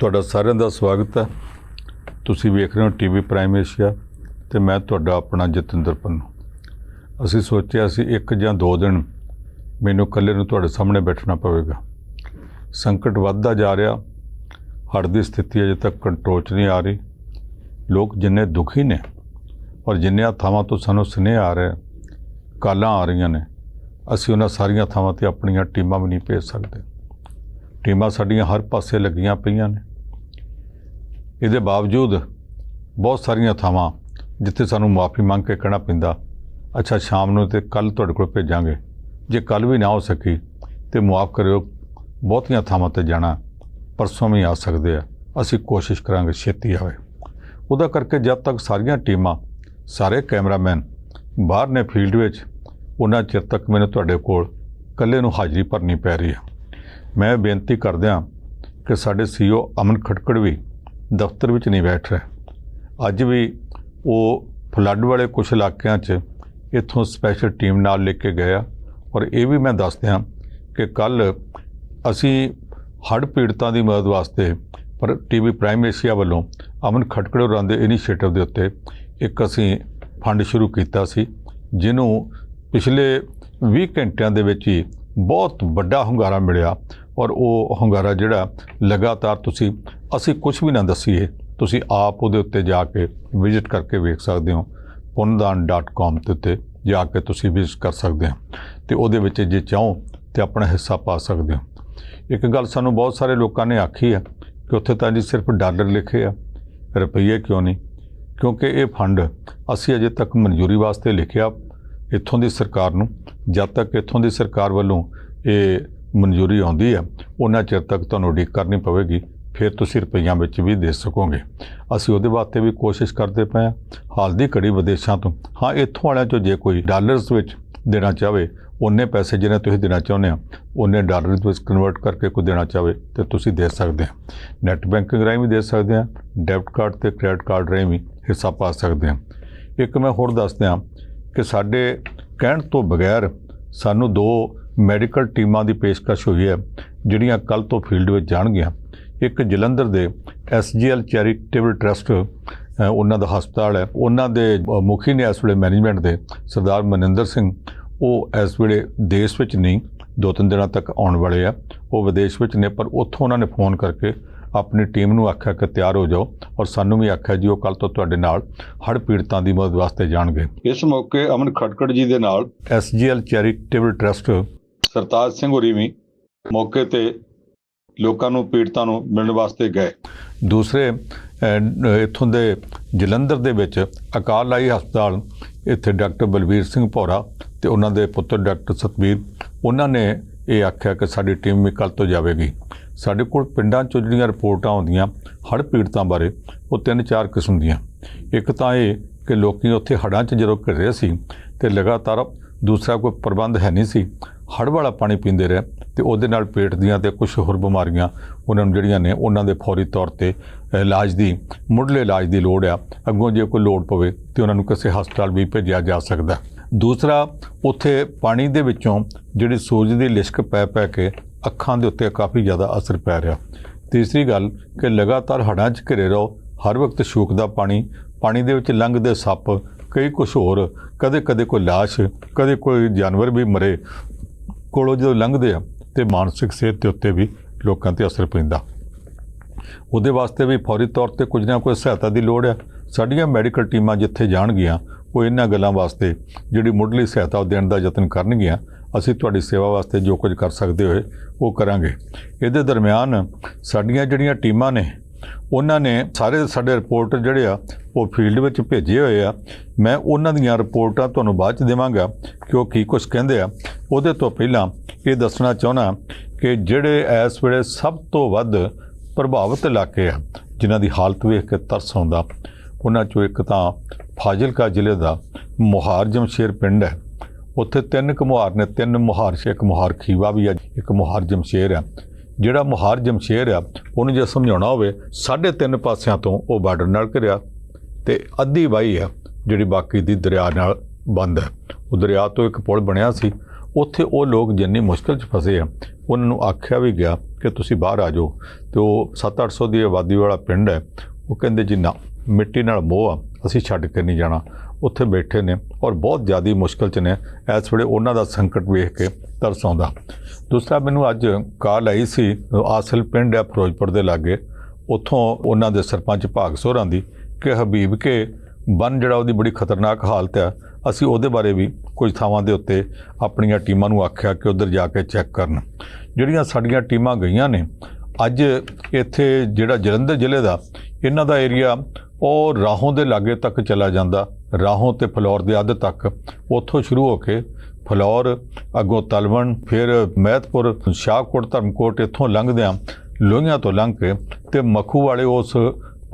ਤੁਹਾਡਾ ਸਾਰਿਆਂ ਦਾ ਸਵਾਗਤ ਹੈ। ਤੁਸੀਂ ਵੇਖ ਰਹੇ ਹੋ ਟੀਵੀ ਪ੍ਰਾਈਮ ਏਸ਼ੀਆ ਤੇ ਮੈਂ ਤੁਹਾਡਾ ਆਪਣਾ ਜਤਿੰਦਰ ਪੰਨੂ। ਅਸੀਂ ਸੋਚਿਆ ਸੀ ਇੱਕ ਜਾਂ ਦੋ ਦਿਨ ਮੈਨੂੰ ਇਕੱਲੇ ਨੂੰ ਤੁਹਾਡੇ ਸਾਹਮਣੇ ਬੈਠਣਾ ਪਵੇਗਾ। ਸੰਕਟ ਵੱਧਦਾ ਜਾ ਰਿਹਾ। ਹੜ੍ਹ ਦੀ ਸਥਿਤੀ ਅਜੇ ਤੱਕ ਕੰਟਰੋਲ 'ਚ ਨਹੀਂ ਆ ਰਹੀ। ਲੋਕ ਜਿੰਨੇ ਦੁਖੀ ਨੇ ਔਰ ਜਿੰਨੀਆਂ ਥਾਵਾਂ ਤੋਂ ਸਾਨੂੰ ਸੁਨੇਹੇ ਆ ਰਹੇ, ਕਾਲਾਂ ਆ ਰਹੀਆਂ ਨੇ, ਅਸੀਂ ਉਹਨਾਂ ਸਾਰੀਆਂ ਥਾਵਾਂ ਤੇ ਆਪਣੀਆਂ ਟੀਮਾਂ ਵੀ ਨਹੀਂ ਭੇਜ ਸਕਦੇ। ਟੀਮਾਂ ਸਾਡੀਆਂ ਹਰ ਪਾਸੇ ਲੱਗੀਆਂ ਪਈਆਂ ਨੇ। ਇਹਦੇ ਬਾਵਜੂਦ ਬਹੁਤ ਸਾਰੀਆਂ ਥਾਵਾਂ ਜਿੱਥੇ ਸਾਨੂੰ ਮਾਫੀ ਮੰਗ ਕੇ ਕਹਿਣਾ ਪੈਂਦਾ, ਅੱਛਾ ਸ਼ਾਮ ਨੂੰ ਤੇ ਕੱਲ ਤੁਹਾਡੇ ਕੋਲ ਭੇਜਾਂਗੇ। ਜੇ ਕੱਲ ਵੀ ਨਾ ਹੋ ਸਕੀ ਤੇ ਮਾਫ ਕਰਿਓ, ਬਹੁਤੀਆਂ ਥਾਵਾਂ ਤੇ ਜਾਣਾ ਪਰਸੋਂ ਵੀ ਆ ਸਕਦੇ ਆ। ਅਸੀਂ ਕੋਸ਼ਿਸ਼ ਕਰਾਂਗੇ ਛੇਤੀ ਆਵੇ। ਉਹਦਾ ਕਰਕੇ ਜਦ ਤੱਕ ਸਾਰੀਆਂ ਟੀਮਾਂ, ਸਾਰੇ ਕੈਮਰਾਮੈਨ ਬਾਹਰ ਨੇ ਫੀਲਡ ਵਿੱਚ, ਉਹਨਾਂ ਚਿਰ ਤੱਕ ਮੈਨੂੰ ਤੁਹਾਡੇ ਕੋਲ ਇਕੱਲੇ ਨੂੰ ਹਾਜ਼ਰੀ ਭਰਨੀ ਪੈ ਰਹੀ ਹੈ ਮੈਂ ਬੇਨਤੀ ਕਰਦਿਆਂ ਕਿ ਸਾਡੇ ਸੀਓ ਅਮਨ ਖਟਕੜ ਵੀ ਦਫ਼ਤਰ ਵਿੱਚ ਨਹੀਂ ਬੈਠ ਰਿਹਾ। ਅੱਜ ਵੀ ਉਹ ਫਲੱਡ ਵਾਲੇ ਕੁਝ ਇਲਾਕਿਆਂ 'ਚ ਇੱਥੋਂ ਸਪੈਸ਼ਲ ਟੀਮ ਨਾਲ ਲੈ ਕੇ ਗਏ ਆ ਔਰ ਇਹ ਵੀ ਮੈਂ ਦੱਸਦਿਆਂ ਕਿ ਕੱਲ ਅਸੀਂ ਹੜ੍ਹ ਪੀੜਤਾਂ ਦੀ ਮਦਦ ਵਾਸਤੇ ਪਰ ਟੀਵੀ ਪ੍ਰਾਈਮ ਏਸ਼ੀਆ ਵੱਲੋਂ ਅਮਨ ਖਟਕੜ ਹੋਰਾਂ ਦੇ ਇਨੀਸ਼ੀਏਟਿਵ ਦੇ ਉੱਤੇ ਇੱਕ ਅਸੀਂ ਫੰਡ ਸ਼ੁਰੂ ਕੀਤਾ ਸੀ, ਜਿਹਨੂੰ ਪਿਛਲੇ 20 ਘੰਟਿਆਂ ਦੇ ਵਿੱਚ ਹੀ ਬਹੁਤ ਵੱਡਾ ਹੁੰਗਾਰਾ ਮਿਲਿਆ ਔਰ ਉਹ ਹੁੰਗਾਰਾ ਜਿਹੜਾ ਲਗਾਤਾਰ ਤੁਸੀਂ, ਅਸੀਂ ਕੁਝ ਵੀ ਨਾ ਦਸੀਏ, ਤੁਸੀਂ ਆਪ ਉਹਦੇ ਉੱਤੇ ਜਾ ਕੇ ਵਿਜ਼ਿਟ ਕਰਕੇ ਵੇਖ ਸਕਦੇ ਹੋ। pundan.com ਦੇ ਉੱਤੇ ਜਾ ਕੇ ਤੁਸੀਂ ਵਿਜ਼ਿਟ ਕਰ ਸਕਦੇ ਹੋ। ਤੇ ਉਹਦੇ ਵਿੱਚ ਜੇ ਚਾਹੋ ਤੇ ਆਪਣਾ ਹਿੱਸਾ ਪਾ ਸਕਦੇ ਹੋ। ਇੱਕ ਗੱਲ ਸਾਨੂੰ ਬਹੁਤ ਸਾਰੇ ਲੋਕਾਂ ਨੇ ਆਖੀ ਹੈ ਕਿ ਉੱਥੇ ਤਾਂ ਜੀ ਸਿਰਫ ਡਾਲਰ ਲਿਖੇ ਆ, ਰੁਪਈਏ ਕਿਉਂ ਨਹੀਂ? ਕਿਉਂਕਿ ਇਹ ਫੰਡ ਅਸੀਂ ਅਜੇ ਤੱਕ ਮਨਜ਼ੂਰੀ ਵਾਸਤੇ ਲਿਖਿਆ ਇੱਥੋਂ ਦੀ ਸਰਕਾਰ ਨੂੰ, ਜਦ ਤੱਕ ਇੱਥੋਂ ਦੀ ਸਰਕਾਰ ਵੱਲੋਂ ਇਹ ਮਨਜ਼ੂਰੀ ਆਉਂਦੀ ਹੈ, ਉਹਨਾਂ ਚਿਰ ਤੱਕ ਤੁਹਾਨੂੰ ਉਡੀਕ ਕਰਨੀ ਪਵੇਗੀ, ਫਿਰ ਤੁਸੀਂ ਰੁਪਈਆਂ ਵਿੱਚ ਵੀ ਦੇ ਸਕੋਗੇ। ਅਸੀਂ ਉਹਦੇ ਵਾਸਤੇ ਵੀ ਕੋਸ਼ਿਸ਼ ਕਰਦੇ ਪਏ ਹਾਂ। ਹਾਲ ਦੀ ਘੜੀ ਵਿਦੇਸ਼ਾਂ ਤੋਂ। ਹਾਂ, ਇੱਥੋਂ ਵਾਲਿਆਂ ਚੋਂ ਜੇ ਕੋਈ ਡਾਲਰਸ ਵਿੱਚ ਦੇਣਾ ਚਾਹਵੇ, ਉਹਨੇ ਪੈਸੇ ਜਿਹਨੇ ਤੁਸੀਂ ਦੇਣਾ ਚਾਹੁੰਦੇ ਆ ਉਹਨੇ ਡਾਲਰ ਵਿੱਚ ਕਨਵਰਟ ਕਰਕੇ ਕੋਈ ਦੇਣਾ ਚਾਹਵੇ, ਤੇ ਤੁਸੀਂ ਦੇ ਸਕਦੇ ਆ ਨੈਟ ਬੈਂਕਿੰਗ ਰਾਹੀਂ ਵੀ ਦੇ ਸਕਦੇ ਆ ਡੈਬਿਟ ਕਾਰਡ ਤੇ ਕ੍ਰੈਡਿਟ ਕਾਰਡ ਰਾਹੀਂ ਵੀ ਹਿੱਸਾ ਪਾ ਸਕਦੇ ਆ ਇੱਕ ਮੈਂ ਹੋਰ ਦੱਸ ਕਿ ਸਾਡੇ ਕਹਿਣ ਤੋਂ ਬਗੈਰ ਸਾਨੂੰ ਦੋ ਮੈਡੀਕਲ ਟੀਮਾਂ ਦੀ ਪੇਸ਼ਕਸ਼ ਹੋਈ ਹੈ ਜਿਹੜੀਆਂ ਕੱਲ ਤੋਂ ਫੀਲਡ ਵਿੱਚ ਜਾਣਗੀਆਂ। ਇੱਕ ਜਲੰਧਰ ਦੇ ਐਸਜੀਐਲ ਚੈਰੀਟੇਬਲ ਟਰਸਟ ਉਹਨਾਂ ਦਾ ਹਸਪਤਾਲ ਹੈ। ਉਹਨਾਂ ਦੇ ਮੁਖੀ ਨੇ ਇਸ ਵੇਲੇ ਮੈਨੇਜਮੈਂਟ ਦੇ ਸਰਦਾਰ ਮਨਿੰਦਰ ਸਿੰਘ। ਉਹ ਇਸ ਵੇਲੇ ਦੇਸ਼ ਵਿੱਚ ਨਹੀਂ ਦੋ ਤਿੰਨ ਦਿਨਾਂ ਤੱਕ ਆਉਣ ਵਾਲੇ ਆ। ਉਹ ਵਿਦੇਸ਼ ਵਿੱਚ ਨੇ ਪਰ ਉੱਥੋਂ ਉਹਨਾਂ ਨੇ ਫੋਨ ਕਰਕੇ ਆਪਣੀ ਟੀਮ ਨੂੰ ਆਖਿਆ ਕਿ ਤਿਆਰ ਹੋ ਜਾਓ ਔਰ ਸਾਨੂੰ ਵੀ ਆਖਿਆ ਜੀ ਉਹ ਕੱਲ ਤੋਂ ਤੁਹਾਡੇ ਨਾਲ ਹੜ੍ਹ ਪੀੜਤਾਂ ਦੀ ਮਦਦ ਵਾਸਤੇ ਜਾਣਗੇ। ਇਸ ਮੌਕੇ ਅਮਨ ਖਟਕੜ ਜੀ ਦੇ ਨਾਲ S G L charitable trust Sartaj Singh ਹੋਰੀ ਵੀ ਮੌਕੇ ਤੇ ਲੋਕਾਂ ਨੂੰ ਪੀੜਤਾਂ ਨੂੰ ਮਿਲਣ ਵਾਸਤੇ ਗਏ। ਦੂਸਰੇ ਅਹ, ਇੱਥੋਂ ਦੇ ਜਲੰਧਰ ਦੇ ਵਿੱਚ ਅਕਾਲ ਲਾਈ ਹਸਪਤਾਲ ਇੱਥੇ ਡਾਕਟਰ ਬਲਬੀਰ ਸਿੰਘ ਭੌਰਾ ਤੇ ਉਹਨਾਂ ਦੇ ਪੁੱਤਰ ਡਾਕਟਰ ਸਤਬੀਰ ਉਹਨਾਂ ਨੇ ਇਹ ਆਖਿਆ ਕਿ ਸਾਡੀ ਟੀਮ ਵੀ ਕੱਲ ਤੋਂ ਜਾਵੇਗੀ। ਸਾਡੇ ਕੋਲ ਪਿੰਡਾਂ ਚੋਂ ਜਿਹੜੀਆਂ ਰਿਪੋਰਟਾਂ ਆਉਂਦੀਆਂ ਹੜ੍ਹ ਪੀੜਤਾਂ ਬਾਰੇ ਉਹ ਤਿੰਨ ਚਾਰ ਕਿਸਮ ਦੀਆਂ। ਇੱਕ ਤਾਂ ਇਹ ਕਿ ਲੋਕੀ ਉੱਥੇ ਹੜ੍ਹਾਂ 'ਚ ਜਦੋਂ ਘਿਰ ਸੀ ਤੇ ਲਗਾਤਾਰ ਦੂਸਰਾ ਕੋਈ ਪ੍ਰਬੰਧ ਹੈ ਨਹੀਂ ਸੀ ਹੜ੍ਹ ਵਾਲਾ ਪਾਣੀ ਪੀਂਦੇ ਰਹੇ ਤੇ ਉਹਦੇ ਨਾਲ ਪੇਟ ਦੀਆਂ ਤੇ ਕੁਝ ਹੋਰ ਬਿਮਾਰੀਆਂ ਉਹਨਾਂ ਨੂੰ ਜਿਹੜੀਆਂ ਨੇ ਉਹਨਾਂ ਦੇ ਫੌਰੀ ਤੌਰ ਤੇ ਇਲਾਜ ਦੀ, ਮੁੱਢਲੇ ਇਲਾਜ ਦੀ ਲੋੜ ਆ। ਅੱਗੋਂ ਜੇ ਕੋਈ ਲੋੜ ਪਵੇ ਤੇ ਉਹਨਾਂ ਨੂੰ ਕਿਸੇ ਹਸਪਤਾਲ ਵੀ ਭੇਜਿਆ ਜਾ ਸਕਦਾ। ਦੂਸਰਾ, ਉੱਥੇ ਪਾਣੀ ਦੇ ਵਿੱਚੋਂ ਜਿਹੜੀ ਸੂਰਜ ਦੀ ਲਿਸ਼ਕ ਪੈ ਪੈ ਕੇ ਅੱਖਾਂ ਦੇ ਉੱਤੇ ਕਾਫੀ ਜ਼ਿਆਦਾ ਅਸਰ ਪੈ ਰਿਹਾ। ਤੀਸਰੀ ਗੱਲ ਕਿ ਲਗਾਤਾਰ ਹੜ੍ਹਾਂ 'ਚ ਘਿਰੇ ਰਹੋ, ਹਰ ਵਕਤ ਸ਼ੂਕ ਦਾ ਪਾਣੀ ਪਾਣੀ ਦੇ ਵਿੱਚ ਲੰਘਦੇ ਸੱਪ, ਕਈ ਕੁਝ ਹੋਰ ਕਦੇ ਕਦੇ ਕੋਈ ਲਾਸ਼, ਕਦੇ ਕੋਈ ਜਾਨਵਰ ਵੀ ਮਰੇ। ਕੋਲੋਂ ਜਦੋਂ ਲੰਘਦੇ ਆ ਤੇ ਮਾਨਸਿਕ ਸਿਹਤ ਦੇ ਉੱਤੇ ਵੀ ਲੋਕਾਂ ਤੇ ਅਸਰ ਪੈਂਦਾ। ਉਹਦੇ ਵਾਸਤੇ ਵੀ ਫੌਰੀ ਤੌਰ ਤੇ ਕੁਝ ਨਾ ਕੋਈ ਸਹਾਇਤਾ ਦੀ ਲੋੜ ਹੈ ਸਾਡੀਆਂ ਮੈਡੀਕਲ ਟੀਮਾਂ ਜਿੱਥੇ ਜਾਣਗੀਆਂ, ਉਹ ਇਹਨਾਂ ਗੱਲਾਂ ਵਾਸਤੇ ਜਿਹੜੀ ਮੁੱਢਲੀ ਸਹਾਇਤਾ ਉਹ ਦੇਣ ਦਾ ਯਤਨ ਕਰਨਗੀਆਂ। ਅਸੀਂ ਤੁਹਾਡੀ ਸੇਵਾ ਵਾਸਤੇ ਜੋ ਕੁਝ ਕਰ ਸਕਦੇ ਹੋਏ, ਉਹ ਕਰਾਂਗੇ। ਇਹਦੇ ਦਰਮਿਆਨ ਸਾਡੀਆਂ ਜਿਹੜੀਆਂ ਟੀਮਾਂ ਨੇ, ਉਹਨਾਂ ਨੇ ਸਾਰੇ ਸਾਡੇ ਰਿਪੋਰਟਰ ਜਿਹੜੇ ਆ, ਉਹ ਫੀਲਡ ਵਿੱਚ ਭੇਜੇ ਹੋਏ ਆ। ਮੈਂ ਉਹਨਾਂ ਦੀਆਂ ਰਿਪੋਰਟਾਂ ਤੁਹਾਨੂੰ ਬਾਅਦ ਚ ਦੇਵਾਂਗਾ ਕਿ ਉਹ ਕੀ ਕੁਝ ਕਹਿੰਦੇ ਆ ਉਹਦੇ ਤੋਂ ਪਹਿਲਾਂ ਇਹ ਦੱਸਣਾ ਚਾਹੁੰਦਾ ਕਿ ਜਿਹੜੇ ਇਸ ਵੇਲੇ ਸਭ ਤੋਂ ਵੱਧ ਪ੍ਰਭਾਵਿਤ ਇਲਾਕੇ ਆ, ਜਿਨ੍ਹਾਂ ਦੀ ਹਾਲਤ ਵੇਖ ਕੇ ਤਰਸ ਆਉਂਦਾ, ਉਹਨਾਂ ਚੋਂ ਇੱਕ ਤਾਂ ਫਾਜ਼ਿਲਕਾ ਜ਼ਿਲ੍ਹੇ ਦਾ ਮੁਹਾਰ ਜਮਸ਼ੇਰ ਪਿੰਡ ਹੈ। ਉੱਥੇ ਤਿੰਨ ਕੁ ਮੁਹਾਰ ਨੇ, ਤਿੰਨ ਮੁਹਾਰ ਛੇ ਇੱਕ ਮੁਹਾਰ ਖੀਵਾ ਵੀ ਆ, ਇੱਕ ਮੁਹਾਰ ਜਮਸ਼ੇਰ ਆ। ਜਿਹੜਾ ਮੁਹਾਰ ਜਮਸ਼ੇਰ ਆ, ਉਹਨੂੰ ਜੇ ਸਮਝਾਉਣਾ ਹੋਵੇ, ਸਾਢੇ ਤਿੰਨ ਪਾਸਿਆਂ ਤੋਂ ਉਹ ਬਾਰਡਰ ਨਾਲ ਘਿਰਿਆ ਤੇ ਅੱਧੀ ਵਾਈ ਆ ਜਿਹੜੀ ਬਾਕੀ ਦੀ ਦਰਿਆ ਨਾਲ ਬੰਦ ਹੈ। ਉਹ ਦਰਿਆ ਤੋਂ ਇੱਕ ਪੁਲ ਬਣਿਆ ਸੀ ਉੱਥੇ ਉਹ ਲੋਕ ਜਿੰਨੀ ਮੁਸ਼ਕਲ 'ਚ ਫਸੇ ਆ, ਉਹਨਾਂ ਨੂੰ ਆਖਿਆ ਵੀ ਗਿਆ ਕਿ ਤੁਸੀਂ ਬਾਹਰ ਆ ਜਾਓ ਤੇ ਉਹ 7-800 ਦੀ ਆਬਾਦੀ ਵਾਲਾ ਪਿੰਡ ਹੈ, ਉਹ ਕਹਿੰਦੇ ਜੀ ਨਾ, ਮਿੱਟੀ ਨਾਲ ਮੋਹ ਆ, ਅਸੀਂ ਛੱਡ ਕੇ ਨਹੀਂ ਜਾਣਾ। ਉੱਥੇ ਬੈਠੇ ਨੇ ਔਰ ਬਹੁਤ ਜ਼ਿਆਦਾ ਮੁਸ਼ਕਲ 'ਚ ਨੇ, ਇਸ ਵੇਲੇ ਉਹਨਾਂ ਦਾ ਸੰਕਟ ਵੇਖ ਕੇ ਤਰਸ ਆਉਂਦਾ। ਦੂਸਰਾ ਮੈਨੂੰ ਅੱਜ ਕਾਲ ਆਈ ਸੀ, ਆਸਲ ਪਿੰਡ ਹੈ ਫਿਰੋਜ਼ਪੁਰ ਦੇ ਲਾਗੇ, ਉੱਥੋਂ ਉਹਨਾਂ ਦੇ ਸਰਪੰਚ ਭਾਗ ਸੋਹਰਾਂ ਦੀ ਕਿ ਹਬੀਬ ਕੇ ਬੰਨ ਜਿਹੜਾ ਉਹਦੀ ਬੜੀ ਖਤਰਨਾਕ ਹਾਲਤ ਹੈ ਅਸੀਂ ਉਹਦੇ ਬਾਰੇ ਵੀ ਕੁਝ ਥਾਵਾਂ ਦੇ ਉੱਤੇ ਆਪਣੀਆਂ ਟੀਮਾਂ ਨੂੰ ਆਖਿਆ ਕਿ ਉਧਰ ਜਾ ਕੇ ਚੈੱਕ ਕਰਨ। ਜਿਹੜੀਆਂ ਸਾਡੀਆਂ ਟੀਮਾਂ ਗਈਆਂ ਨੇ, ਅੱਜ ਇੱਥੇ ਜਿਹੜਾ ਜਲੰਧਰ ਜ਼ਿਲ੍ਹੇ ਦਾ, ਇਹਨਾਂ ਦਾ ਏਰੀਆ ਉਹ ਰਾਹੋਂ ਦੇ ਲਾਗੇ ਤੱਕ ਚਲਾ ਜਾਂਦਾ। ਰਾਹੋਂ ਤੇ ਫਲੌਰ ਦੇ ਅੱਧ ਤੱਕ। ਉੱਥੋਂ ਸ਼ੁਰੂ ਹੋ ਕੇ ਫਲੌਰ, ਅੱਗੋਂ ਤਲਵਣ, ਫਿਰ ਮਹਿਤਪੁਰ, ਸ਼ਾਹਕੋਟ, ਧਰਮਕੋਟ, ਇੱਥੋਂ ਲੰਘਦਿਆਂ ਲੋਹੀਆਂ ਤੋਂ ਲੰਘ ਕੇ ਤੇ ਮੱਖੂ ਵਾਲੇ ਉਸ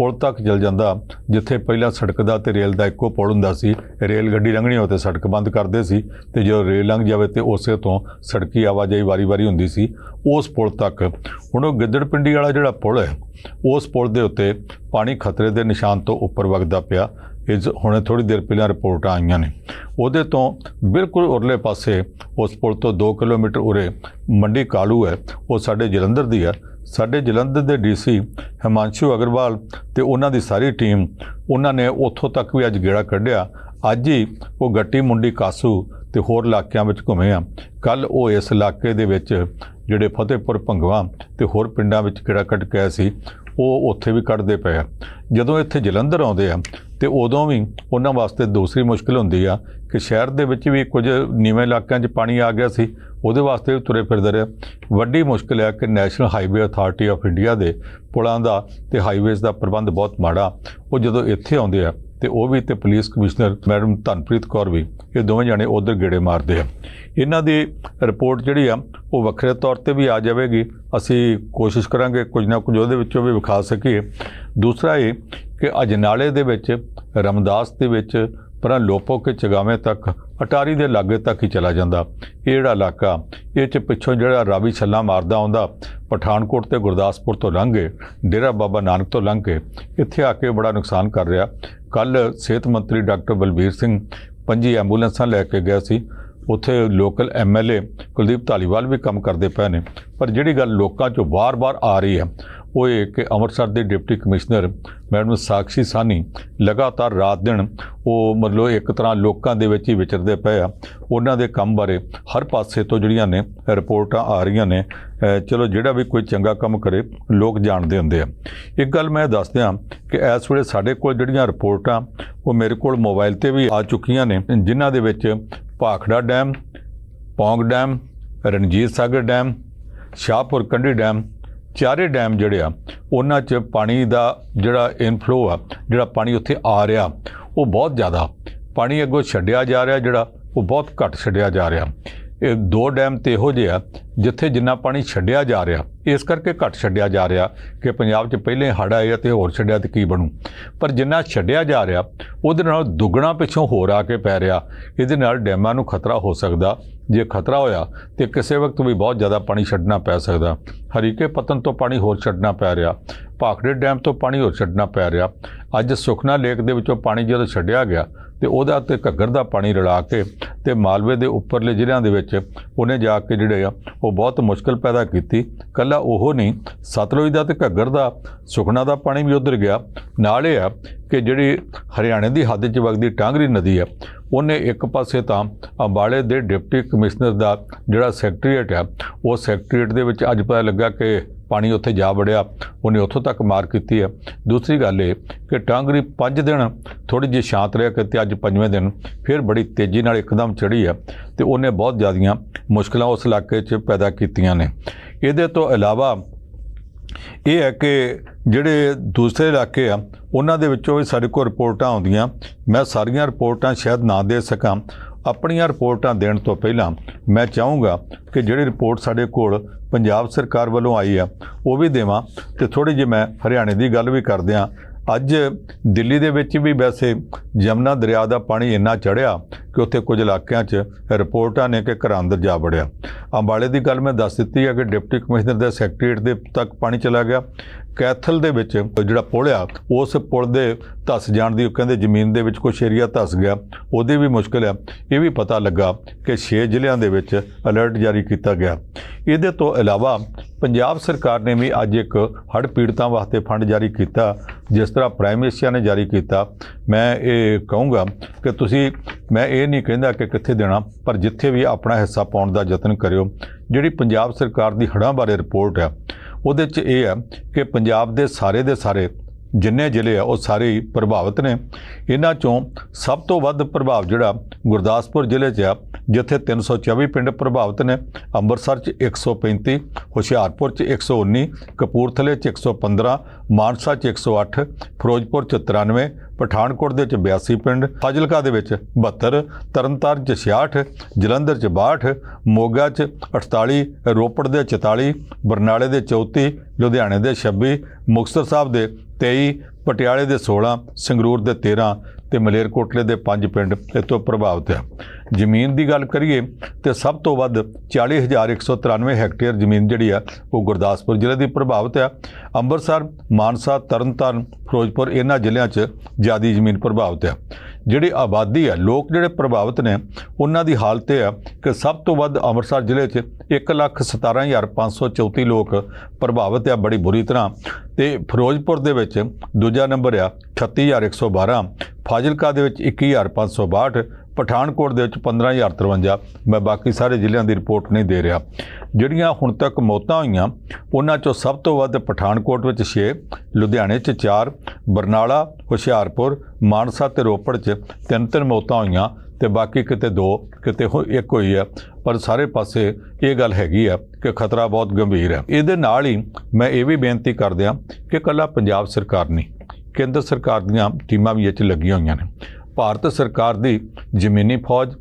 ਪੁਲ ਤੱਕ ਚਲ ਜਾਂਦਾ, ਜਿੱਥੇ ਪਹਿਲਾਂ ਸੜਕ ਦਾ ਤੇ ਰੇਲ ਦਾ ਇੱਕੋ ਪੁਲ ਹੁੰਦਾ ਸੀ, ਰੇਲ ਗੱਡੀ ਲੰਘਣੀ ਹੋਵੇ ਤੇ ਸੜਕ ਬੰਦ ਕਰਦੇ ਸੀ ਤੇ ਜਦੋਂ ਰੇਲ ਲੰਘ ਜਾਵੇ ਤੇ ਉਸੇ ਤੋਂ ਸੜਕੀ ਆਵਾਜਾਈ ਵਾਰੀ-ਵਾਰੀ ਹੁੰਦੀ ਸੀ, ਉਸ ਪੁਲ ਤੱਕ। ਹੁਣ ਉਹ ਗਿੱਦੜਪਿੰਡੀ ਵਾਲਾ ਜਿਹੜਾ ਪੁਲ ਹੈ, ਉਸ ਪੁਲ ਦੇ ਉੱਤੇ ਪਾਣੀ ਖਤਰੇ ਦੇ ਨਿਸ਼ਾਨ ਤੋਂ ਉੱਪਰ ਵਗਦਾ ਪਿਆ। ਇਸ ਹੁਣੇ ਥੋੜੀ ਦੇਰ ਪਹਿਲਾਂ ਰਿਪੋਰਟਾਂ ਆਈਆਂ ਨੇ। ਉਹਦੇ ਤੋਂ ਬਿਲਕੁਲ ਉਰਲੇ ਪਾਸੇ ਉਸ ਪੁਲ ਤੋਂ 2 ਕਿਲੋਮੀਟਰ ਉਰੇ ਮੰਡੀ ਕਾਲੂ ਹੈ, ਉਹ ਸਾਡੇ ਜਲੰਧਰ ਦੀ ਹੈ। ਸਾਡੇ ਜਲੰਧਰ ਦੇ ਡੀਸੀ ਹਿਮਾਂਸ਼ੂ ਅਗਰਵਾਲ ਤੇ ਉਹਨਾਂ ਦੀ ਸਾਰੀ ਟੀਮ, ਉਹਨਾਂ ਨੇ ਉੱਥੋਂ ਤੱਕ ਵੀ ਅੱਜ ਗੇੜਾ ਕੱਢਿਆ। ਅੱਜ ਹੀ ਉਹ ਗੱਟੀ ਮੁੰਡੀ ਕਾਸੂ ਤੇ ਹੋਰ ਇਲਾਕਿਆਂ ਵਿੱਚ ਘੁੰਮੇ ਆ। ਕੱਲ ਉਹ ਇਸ ਇਲਾਕੇ ਦੇ ਵਿੱਚ ਜਿਹੜੇ ਫਤਿਹਪੁਰ, ਭੰਗਵਾ ਤੇ ਹੋਰ ਪਿੰਡਾਂ ਵਿੱਚ ਗੇੜਾ ਕੱਢ ਕੇ ਆਏ ਸੀ, ਉਹ ਉੱਥੇ ਵੀ ਕੱਢਦੇ ਪਏ ਆ। ਜਦੋਂ ਇੱਥੇ ਜਲੰਧਰ ਆਉਂਦੇ ਆ ਤੇ ਉਦੋਂ ਵੀ ਉਹਨਾਂ ਵਾਸਤੇ ਦੂਸਰੀ ਮੁਸ਼ਕਲ ਹੁੰਦੀ ਆ ਕਿ ਸ਼ਹਿਰ ਦੇ ਵਿੱਚ ਵੀ ਕੁਝ ਨੀਵੇਂ ਇਲਾਕਿਆਂ 'ਚ ਪਾਣੀ ਆ ਗਿਆ ਸੀ, ਉਹਦੇ ਵਾਸਤੇ ਵੀ ਤੁਰੇ ਫਿਰਦੇ ਰਹੇ। ਵੱਡੀ ਮੁਸ਼ਕਲ ਹੈ ਕਿ National Highway Authority of India ਦੇ ਪੁਲਾਂ ਦਾ ਤੇ ਹਾਈਵੇਜ਼ ਦਾ ਪ੍ਰਬੰਧ ਬਹੁਤ ਮਾੜਾ। ਉਹ ਜਦੋਂ ਇੱਥੇ ਆਉਂਦੇ ਆ ਤੇ ਉਹ ਵੀ ਤੇ police commissioner madam Dhanpreet Kaur ਵੀ, ਇਹ ਦੋਵੇਂ ਜਾਣੇ ਉਧਰ ਗੇੜੇ ਮਾਰਦੇ ਆ। ਇਹਨਾਂ ਦੀ ਰਿਪੋਰਟ ਜਿਹੜੀ ਆ, ਉਹ ਵੱਖਰੇ ਤੌਰ ਤੇ ਵੀ ਆ ਜਾਵੇਗੀ। ਅਸੀਂ ਕੋਸ਼ਿਸ਼ ਕਰਾਂਗੇ ਕੁਝ ਨਾ ਕੁਝ ਉਹਦੇ ਵਿੱਚੋਂ ਵੀ ਵਿਖਾ ਸਕੀਏ। ਦੂਸਰਾ ਇਹ ਕਿ ਅਜਨਾਲੇ ਦੇ ਵਿੱਚ ਰਮਦਾਸ ਦੇ ਵਿੱਚ ਪਰਾਂ ਲੋਪੋ ਕੇ ਚਗਾਵੇਂ ਤੱਕ ਅਟਾਰੀ ਦੇ ਲਾਗੇ ਤੱਕ ਹੀ ਚਲਾ ਜਾਂਦਾ। ਇਹ ਜਿਹੜਾ ਇਲਾਕਾ, ਇਹ ਚ ਪਿੱਛੋਂ ਜਿਹੜਾ ਰਾਵੀ ਛੱਲਾ ਮਾਰਦਾ ਆਉਂਦਾ, ਪਠਾਨਕੋਟ ਤੇ ਗੁਰਦਾਸਪੁਰ ਤੋਂ ਲੰਘ ਕੇ, ਡੇਰਾ ਬਾਬਾ ਨਾਨਕ ਤੋਂ ਲੰਘ ਕੇ, ਇੱਥੇ ਆ ਕੇ ਬੜਾ ਨੁਕਸਾਨ ਕਰ ਰਿਹਾ। ਕੱਲ ਸਿਹਤ ਮੰਤਰੀ ਡਾਕਟਰ ਬਲਬੀਰ ਸਿੰਘ ਪੰਜੀ ਐਂਬੂਲੈਂਸਾਂ ਲੈ ਕੇ ਗਿਆ ਸੀ। ਉੱਥੇ ਲੋਕਲ ਐਮਐਲਏ ਕੁਲਦੀਪ ਧਾਲੀਵਾਲ ਵੀ ਕੰਮ ਕਰਦੇ ਪਏ ਨੇ। ਪਰ ਜਿਹੜੀ ਗੱਲ ਲੋਕਾਂ 'ਚੋਂ ਵਾਰ-ਵਾਰ ਆ ਰਹੀ ਹੈ ਉਹ ਇਹ ਕਿ ਅੰਮ੍ਰਿਤਸਰ ਦੇ deputy commissioner madam Sakshi Sahni ਲਗਾਤਾਰ ਰਾਤ ਦਿਨ ਉਹ ਮਤਲਬ ਇੱਕ ਤਰ੍ਹਾਂ ਲੋਕਾਂ ਦੇ ਵਿੱਚ ਹੀ ਵਿਚਰਦੇ ਪਏ ਆ। ਉਹਨਾਂ ਦੇ ਕੰਮ ਬਾਰੇ ਹਰ ਪਾਸੇ ਤੋਂ ਜਿਹੜੀਆਂ ਨੇ ਰਿਪੋਰਟਾਂ ਆ ਰਹੀਆਂ ਨੇ ਚਲੋ ਜਿਹੜਾ ਵੀ ਕੋਈ ਚੰਗਾ ਕੰਮ ਕਰੇ, ਲੋਕ ਜਾਣਦੇ ਹੁੰਦੇ ਆ। ਇੱਕ ਗੱਲ ਮੈਂ ਦੱਸਦਿਆਂ ਕਿ ਇਸ ਵੇਲੇ ਸਾਡੇ ਕੋਲ ਜਿਹੜੀਆਂ ਰਿਪੋਰਟਾਂ, ਉਹ ਮੇਰੇ ਕੋਲ ਮੋਬਾਈਲ ਤੇ ਵੀ ਆ ਚੁੱਕੀਆਂ ਨੇ, ਜਿਨ੍ਹਾਂ ਦੇ ਵਿੱਚ Bhakra dam, Pong dam, Ranjit Sagar dam, Shahpur Kandi dam ਚਾਰੇ ਡੈਮ ਜਿਹੜੇ ਆ, ਉਹਨਾਂ 'ਚ ਪਾਣੀ ਦਾ ਜਿਹੜਾ ਇਨਫਲੋ ਆ, ਜਿਹੜਾ ਪਾਣੀ ਉੱਥੇ ਆ ਰਿਹਾ, ਉਹ ਬਹੁਤ ਜ਼ਿਆਦਾ। ਪਾਣੀ ਅੱਗੋਂ ਛੱਡਿਆ ਜਾ ਰਿਹਾ ਜਿਹੜਾ, ਉਹ ਬਹੁਤ ਘੱਟ ਛੱਡਿਆ ਜਾ ਰਿਹਾ। ਇਹ ਦੋ ਡੈਮ ਤੇ ਇਹੋ ਜਿਹੇ ਆ ਜਿੱਥੇ ਜਿੰਨਾ ਪਾਣੀ ਛੱਡਿਆ ਜਾ ਰਿਹਾ, ਇਸ ਕਰਕੇ ਘੱਟ ਛੱਡਿਆ ਜਾ ਰਿਹਾ ਕਿ ਪੰਜਾਬ 'ਚ ਪਹਿਲੇ ਹੜ੍ਹ ਆਏ ਆ ਤੇ ਹੋਰ ਛੱਡਿਆ ਤੇ ਕੀ ਬਣੂ। ਪਰ ਜਿੰਨਾ ਛੱਡਿਆ ਜਾ ਰਿਹਾ, ਉਹਦੇ ਨਾਲ ਦੁੱਗਣਾ ਪਿੱਛੋਂ ਹੋਰ ਆ ਕੇ ਪੈ ਰਿਹਾ। ਇਹਦੇ ਨਾਲ ਡੈਮਾਂ ਨੂੰ ਖਤਰਾ ਹੋ ਸਕਦਾ। ਜੇ ਖਤਰਾ ਹੋਇਆ, ਤੇ ਕਿਸੇ ਵਕਤ ਵੀ ਬਹੁਤ ਜ਼ਿਆਦਾ ਪਾਣੀ ਛੱਡਣਾ ਪੈ ਸਕਦਾ। ਹਰੀਕੇ ਪਤਨ ਤੋਂ ਪਾਣੀ ਹੋਰ ਛੱਡਣਾ ਪੈ ਰਿਹਾ। ਭਾਖੜੇ ਡੈਮ ਤੋਂ ਪਾਣੀ ਹੋਰ ਛੱਡਣਾ ਪੈ ਰਿਹਾ। ਅੱਜ ਸੁਖਨਾ ਲੇਕ ਦੇ ਵਿੱਚੋਂ ਪਾਣੀ ਜਦੋਂ ਛੱਡਿਆ ਗਿਆ, ਤੇ ਉਹਦਾ ਤੇ ਘੱਗਰ ਦਾ ਪਾਣੀ ਰਲਾ ਕੇ ਤੇ ਮਾਲਵੇ ਦੇ ਉੱਪਰਲੇ ਜ਼ਿਲ੍ਹਿਆਂ ਦੇ ਵਿੱਚ ਉਹਨੇ ਜਾ ਕੇ ਜਿਹੜੇ ਆ, ਉਹ ਉਹ ਬਹੁਤ ਮੁਸ਼ਕਲ ਪੈਦਾ ਕੀਤੀ। ਕੱਲਾ ਉਹ ਨਹੀਂ, ਸਤਲੁਜ ਦਾ ਤੇ ਘੱਗਰ ਦਾ, ਸੁਖਨਾ ਦਾ ਪਾਣੀ ਵੀ ਉਧਰ ਗਿਆ। ਨਾਲ ਇਹ ਆ ਕਿ ਜਿਹੜੀ ਹਰਿਆਣੇ ਦੀ ਹੱਦ 'ਚ ਵਗਦੀ ਟਾਂਗਰੀ ਨਦੀ ਆ, ਉਹਨੇ ਇੱਕ ਪਾਸੇ ਤਾਂ ਅੰਬਾਲੇ ਦੇ ਡਿਪਟੀ ਕਮਿਸ਼ਨਰ ਦਾ ਜਿਹੜਾ ਸੈਕਟਰੀਏਟ ਆ, ਉਹ ਸੈਕਟਰੀਏਟ ਦੇ ਵਿੱਚ ਅੱਜ ਪਤਾ ਲੱਗਾ ਕਿ ਪਾਣੀ ਉੱਥੇ ਜਾ ਵੜਿਆ, ਉਹਨੇ ਉੱਥੋਂ ਤੱਕ ਮਾਰ ਕੀਤੀ ਹੈ। ਦੂਸਰੀ ਗੱਲ ਇਹ ਕਿ ਟਾਂਗਰੀ 5 ਦਿਨ ਥੋੜੀ ਜਿਹੀ ਸ਼ਾਂਤ ਰਿਹਾ ਕਿ ਅੱਜ ਪੰਜਵੇਂ ਦਿਨ ਫਿਰ ਬੜੀ ਤੇਜ਼ੀ ਨਾਲ ਇੱਕਦਮ ਚੜੀ ਆ ਤੇ ਉਹਨੇ ਬਹੁਤ ਜ਼ਿਆਦੀਆਂ ਮੁਸ਼ਕਲਾਂ ਉਸ ਇਲਾਕੇ 'ਚ ਪੈਦਾ ਕੀਤੀਆਂ ਨੇ। ਇਹਦੇ ਤੋਂ ਇਲਾਵਾ ਇਹ ਹੈ ਕਿ ਜਿਹੜੇ ਦੂਸਰੇ ਇਲਾਕੇ ਆ, ਉਹਨਾਂ ਦੇ ਵਿੱਚੋਂ ਵੀ ਸਾਡੇ ਕੋਲ ਰਿਪੋਰਟਾਂ ਆਉਂਦੀਆਂ। ਮੈਂ ਸਾਰੀਆਂ ਰਿਪੋਰਟਾਂ ਸ਼ਾਇਦ ਨਾ ਦੇ ਸਕਾਂ। ਆਪਣੀਆਂ ਰਿਪੋਰਟਾਂ ਦੇਣ ਤੋਂ ਪਹਿਲਾਂ ਮੈਂ ਚਾਹੂੰਗਾ ਕਿ ਜਿਹੜੀ ਰਿਪੋਰਟ ਸਾਡੇ ਕੋਲ ਪੰਜਾਬ ਸਰਕਾਰ ਵੱਲੋਂ ਆਈ ਆ, ਉਹ ਵੀ ਦੇਵਾਂ ਤੇ ਥੋੜੀ ਜਿਹੀ ਮੈਂ ਹਰਿਆਣੇ ਦੀ ਗੱਲ ਵੀ ਕਰਦਿਆਂ ਅੱਜ ਦਿੱਲੀ ਦੇ ਵਿੱਚ ਵੀ ਵੈਸੇ ਯਮਨਾ ਦਰਿਆ ਦਾ ਪਾਣੀ ਇੰਨਾ ਚੜਿਆ ਕਿ ਉੱਥੇ ਕੁਝ ਇਲਾਕਿਆਂ 'ਚ ਰਿਪੋਰਟਾਂ ਨੇ ਕਿ ਘਰਾਂ ਅੰਦਰ ਜਾ ਵੜਿਆ। ਅੰਬਾਲੇ ਦੀ ਗੱਲ ਮੈਂ ਦੱਸ ਦਿੱਤੀ ਹੈ ਕਿ ਡਿਪਟੀ ਕਮਿਸ਼ਨਰ ਦੇ ਸੈਕਟਰੀਏਟ ਦੇ ਤੱਕ ਪਾਣੀ ਚਲਾ ਗਿਆ। ਕੈਥਲ ਦੇ ਵਿੱਚ ਜਿਹੜਾ ਪੁਲ ਆ, ਉਸ ਪੁਲ ਦੇ ਧੱਸ ਜਾਣ ਦੀ ਉਹ ਕਹਿੰਦੇ ਜ਼ਮੀਨ ਦੇ ਵਿੱਚ ਕੁਝ ਏਰੀਆ ਧੱਸ ਗਿਆ। ਉਹਦੀ ਵੀ ਮੁਸ਼ਕਲ ਆ। ਇਹ ਵੀ ਪਤਾ ਲੱਗਾ ਕਿ 6 ਜ਼ਿਲ੍ਹਿਆਂ ਦੇ ਵਿੱਚ ਅਲਰਟ ਜਾਰੀ ਕੀਤਾ ਗਿਆ। ਇਹਦੇ ਤੋਂ ਇਲਾਵਾ ਪੰਜਾਬ ਸਰਕਾਰ ਨੇ ਵੀ ਅੱਜ ਇੱਕ ਹੜ੍ਹ ਪੀੜਤਾਂ ਵਾਸਤੇ ਫੰਡ ਜਾਰੀ ਕੀਤਾ, ਜਿਸ ਤਰ੍ਹਾਂ ਪ੍ਰਾਈਮ ਏਸ਼ੀਆ ਨੇ ਜਾਰੀ ਕੀਤਾ। ਮੈਂ ਇਹ ਕਹੂੰਗਾ ਕਿ ਤੁਸੀਂ, ਮੈਂ ਇਹ ਨਹੀਂ ਕਹਿੰਦਾ ਕਿ ਕਿੱਥੇ ਦੇਣਾ, ਪਰ ਜਿੱਥੇ ਵੀ ਆਪਣਾ ਹਿੱਸਾ ਪਾਉਣ ਦਾ ਯਤਨ ਕਰਿਓ। ਜਿਹੜੀ ਪੰਜਾਬ ਸਰਕਾਰ ਦੀ ਹੜ੍ਹਾਂ ਬਾਰੇ ਰਿਪੋਰਟ ਆ ਉਹਦੇ 'ਚ ਇਹ ਆ ਕਿ ਪੰਜਾਬ ਦੇ ਸਾਰੇ ਦੇ ਸਾਰੇ ਜਿੰਨੇ ਜ਼ਿਲ੍ਹੇ ਆ, ਉਹ ਸਾਰੇ ਹੀ ਪ੍ਰਭਾਵਿਤ ਨੇ। ਇਹਨਾਂ ਚੋਂ ਸਭ ਤੋਂ ਵੱਧ ਪ੍ਰਭਾਵ ਜਿਹੜਾ ਗੁਰਦਾਸਪੁਰ ਜ਼ਿਲ੍ਹੇ 'ਚ ਆ, ਜਿੱਥੇ 324 ਪਿੰਡ ਪ੍ਰਭਾਵਿਤ ਨੇ। ਅੰਮ੍ਰਿਤਸਰ 'ਚ 135 ਹੁਸ਼ਿਆਰਪੁਰ 'ਚ 119 ਕਪੂਰਥਲੇ 'ਚ 115 ਮਾਨਸਾ 'ਚ 108 ਫਿਰੋਜ਼ਪੁਰ 'ਚ 93 ਪਠਾਨਕੋਟ ਦੇ ਵਿੱਚ 82 ਪਿੰਡ, ਫਾਜ਼ਿਲਕਾ ਦੇ ਵਿੱਚ 72 ਤਰਨਤਾਰਨ 'ਚ 66 ਜਲੰਧਰ 'ਚ 62 ਮੋਗਾ 'ਚ 48 ਰੋਪੜ ਦੇ 44 ਬਰਨਾਲੇ ਦੇ 34 ਲੁਧਿਆਣੇ ਦੇ 26 ਮੁਕਤਸਰ ਸਾਹਿਬ ਦੇ 23 ਪਟਿਆਲੇ ਦੇ 16 ਸੰਗਰੂਰ ਦੇ 13 ਤੇ ਮਲੇਰਕੋਟਲੇ ਦੇ 5 ਪਿੰਡ ਇਹ ਤੋਂ ਪ੍ਰਭਾਵਿਤ ਹੈ ਜ਼ਮੀਨ ਦੀ ਗੱਲ ਕਰੀਏ ਤੇ ਸਭ ਤੋਂ ਵੱਧ 40193 ਹੈਕਟੇਅਰ ਜ਼ਮੀਨ ਜਿਹੜੀ ਆ, ਉਹ ਗੁਰਦਾਸਪੁਰ ਜ਼ਿਲ੍ਹੇ ਦੀ ਪ੍ਰਭਾਵਿਤ ਹੈ ਅੰਮ੍ਰਿਤਸਰ, ਮਾਨਸਾ, ਤਰਨਤਾਰਨ, ਫਿਰੋਜ਼ਪੁਰ ਇਹਨਾਂ ਜ਼ਿਲ੍ਹਿਆਂ 'ਚ ਜ਼ਿਆਦੀ ਜ਼ਮੀਨ ਪ੍ਰਭਾਵਿਤ ਹੈ ਜਿਹੜੀ ਆਬਾਦੀ ਹੈ ਲੋਕ ਜਿਹੜੇ ਪ੍ਰਭਾਵਿਤ ਨੇ, ਉਹਨਾਂ ਦੀ ਹਾਲਤ ਇਹ ਹੈ ਕਿ ਸਭ ਤੋਂ ਵੱਧ ਅੰਮ੍ਰਿਤਸਰ ਜ਼ਿਲ੍ਹੇ 'ਚ 117534 ਲੋਕ ਪ੍ਰਭਾਵਿਤ ਆ ਬੜੀ ਬੁਰੀ ਤਰ੍ਹਾਂ। ਤੇ ਫਿਰੋਜ਼ਪੁਰ ਦੇ ਵਿੱਚ ਦੂਜਾ ਨੰਬਰ ਆ 36112 ਫਾਜ਼ਿਲਕਾ ਦੇ ਵਿੱਚ 21562 ਪਠਾਨਕੋਟ ਦੇ ਵਿੱਚ 15053 ਮੈਂ ਬਾਕੀ ਸਾਰੇ ਜ਼ਿਲ੍ਹਿਆਂ ਦੀ ਰਿਪੋਰਟ ਨਹੀਂ ਦੇ ਰਿਹਾ। ਜਿਹੜੀਆਂ ਹੁਣ ਤੱਕ ਮੌਤਾਂ ਹੋਈਆਂ, ਉਹਨਾਂ ਚੋਂ ਸਭ ਤੋਂ ਵੱਧ ਪਠਾਨਕੋਟ ਵਿੱਚ 6 ਲੁਧਿਆਣੇ 'ਚ 4 ਬਰਨਾਲਾ, ਹੁਸ਼ਿਆਰਪੁਰ, ਮਾਨਸਾ ਤੇ ਰੋਪੜ 'ਚ ਤਿੰਨ ਤਿੰਨ ਮੌਤਾਂ ਹੋਈਆਂ ਤੇ ਬਾਕੀ ਕਿਤੇ ਦੋ, ਕਿਤੇ ਹੋ ਇੱਕ ਹੋਈ ਹੈ। ਪਰ ਸਾਰੇ ਪਾਸੇ ਇਹ ਗੱਲ ਹੈਗੀ ਆ ਕਿ ਖਤਰਾ ਬਹੁਤ ਗੰਭੀਰ ਹੈ। ਇਹਦੇ ਨਾਲ ਹੀ ਮੈਂ ਇਹ ਵੀ ਬੇਨਤੀ ਕਰਦਿਆਂ ਕਿ ਕੱਲਾ ਪੰਜਾਬ ਸਰਕਾਰ ਨਹੀਂ, ਕੇਂਦਰ ਸਰਕਾਰ ਦੀਆਂ ਟੀਮਾਂ ਵੀ ਇਹ 'ਚ ਲੱਗੀਆਂ ਹੋਈਆਂ ਨੇ। ਭਾਰਤ ਸਰਕਾਰ ਦੀ ਜ਼ਮੀਨੀ ਫੌਜ,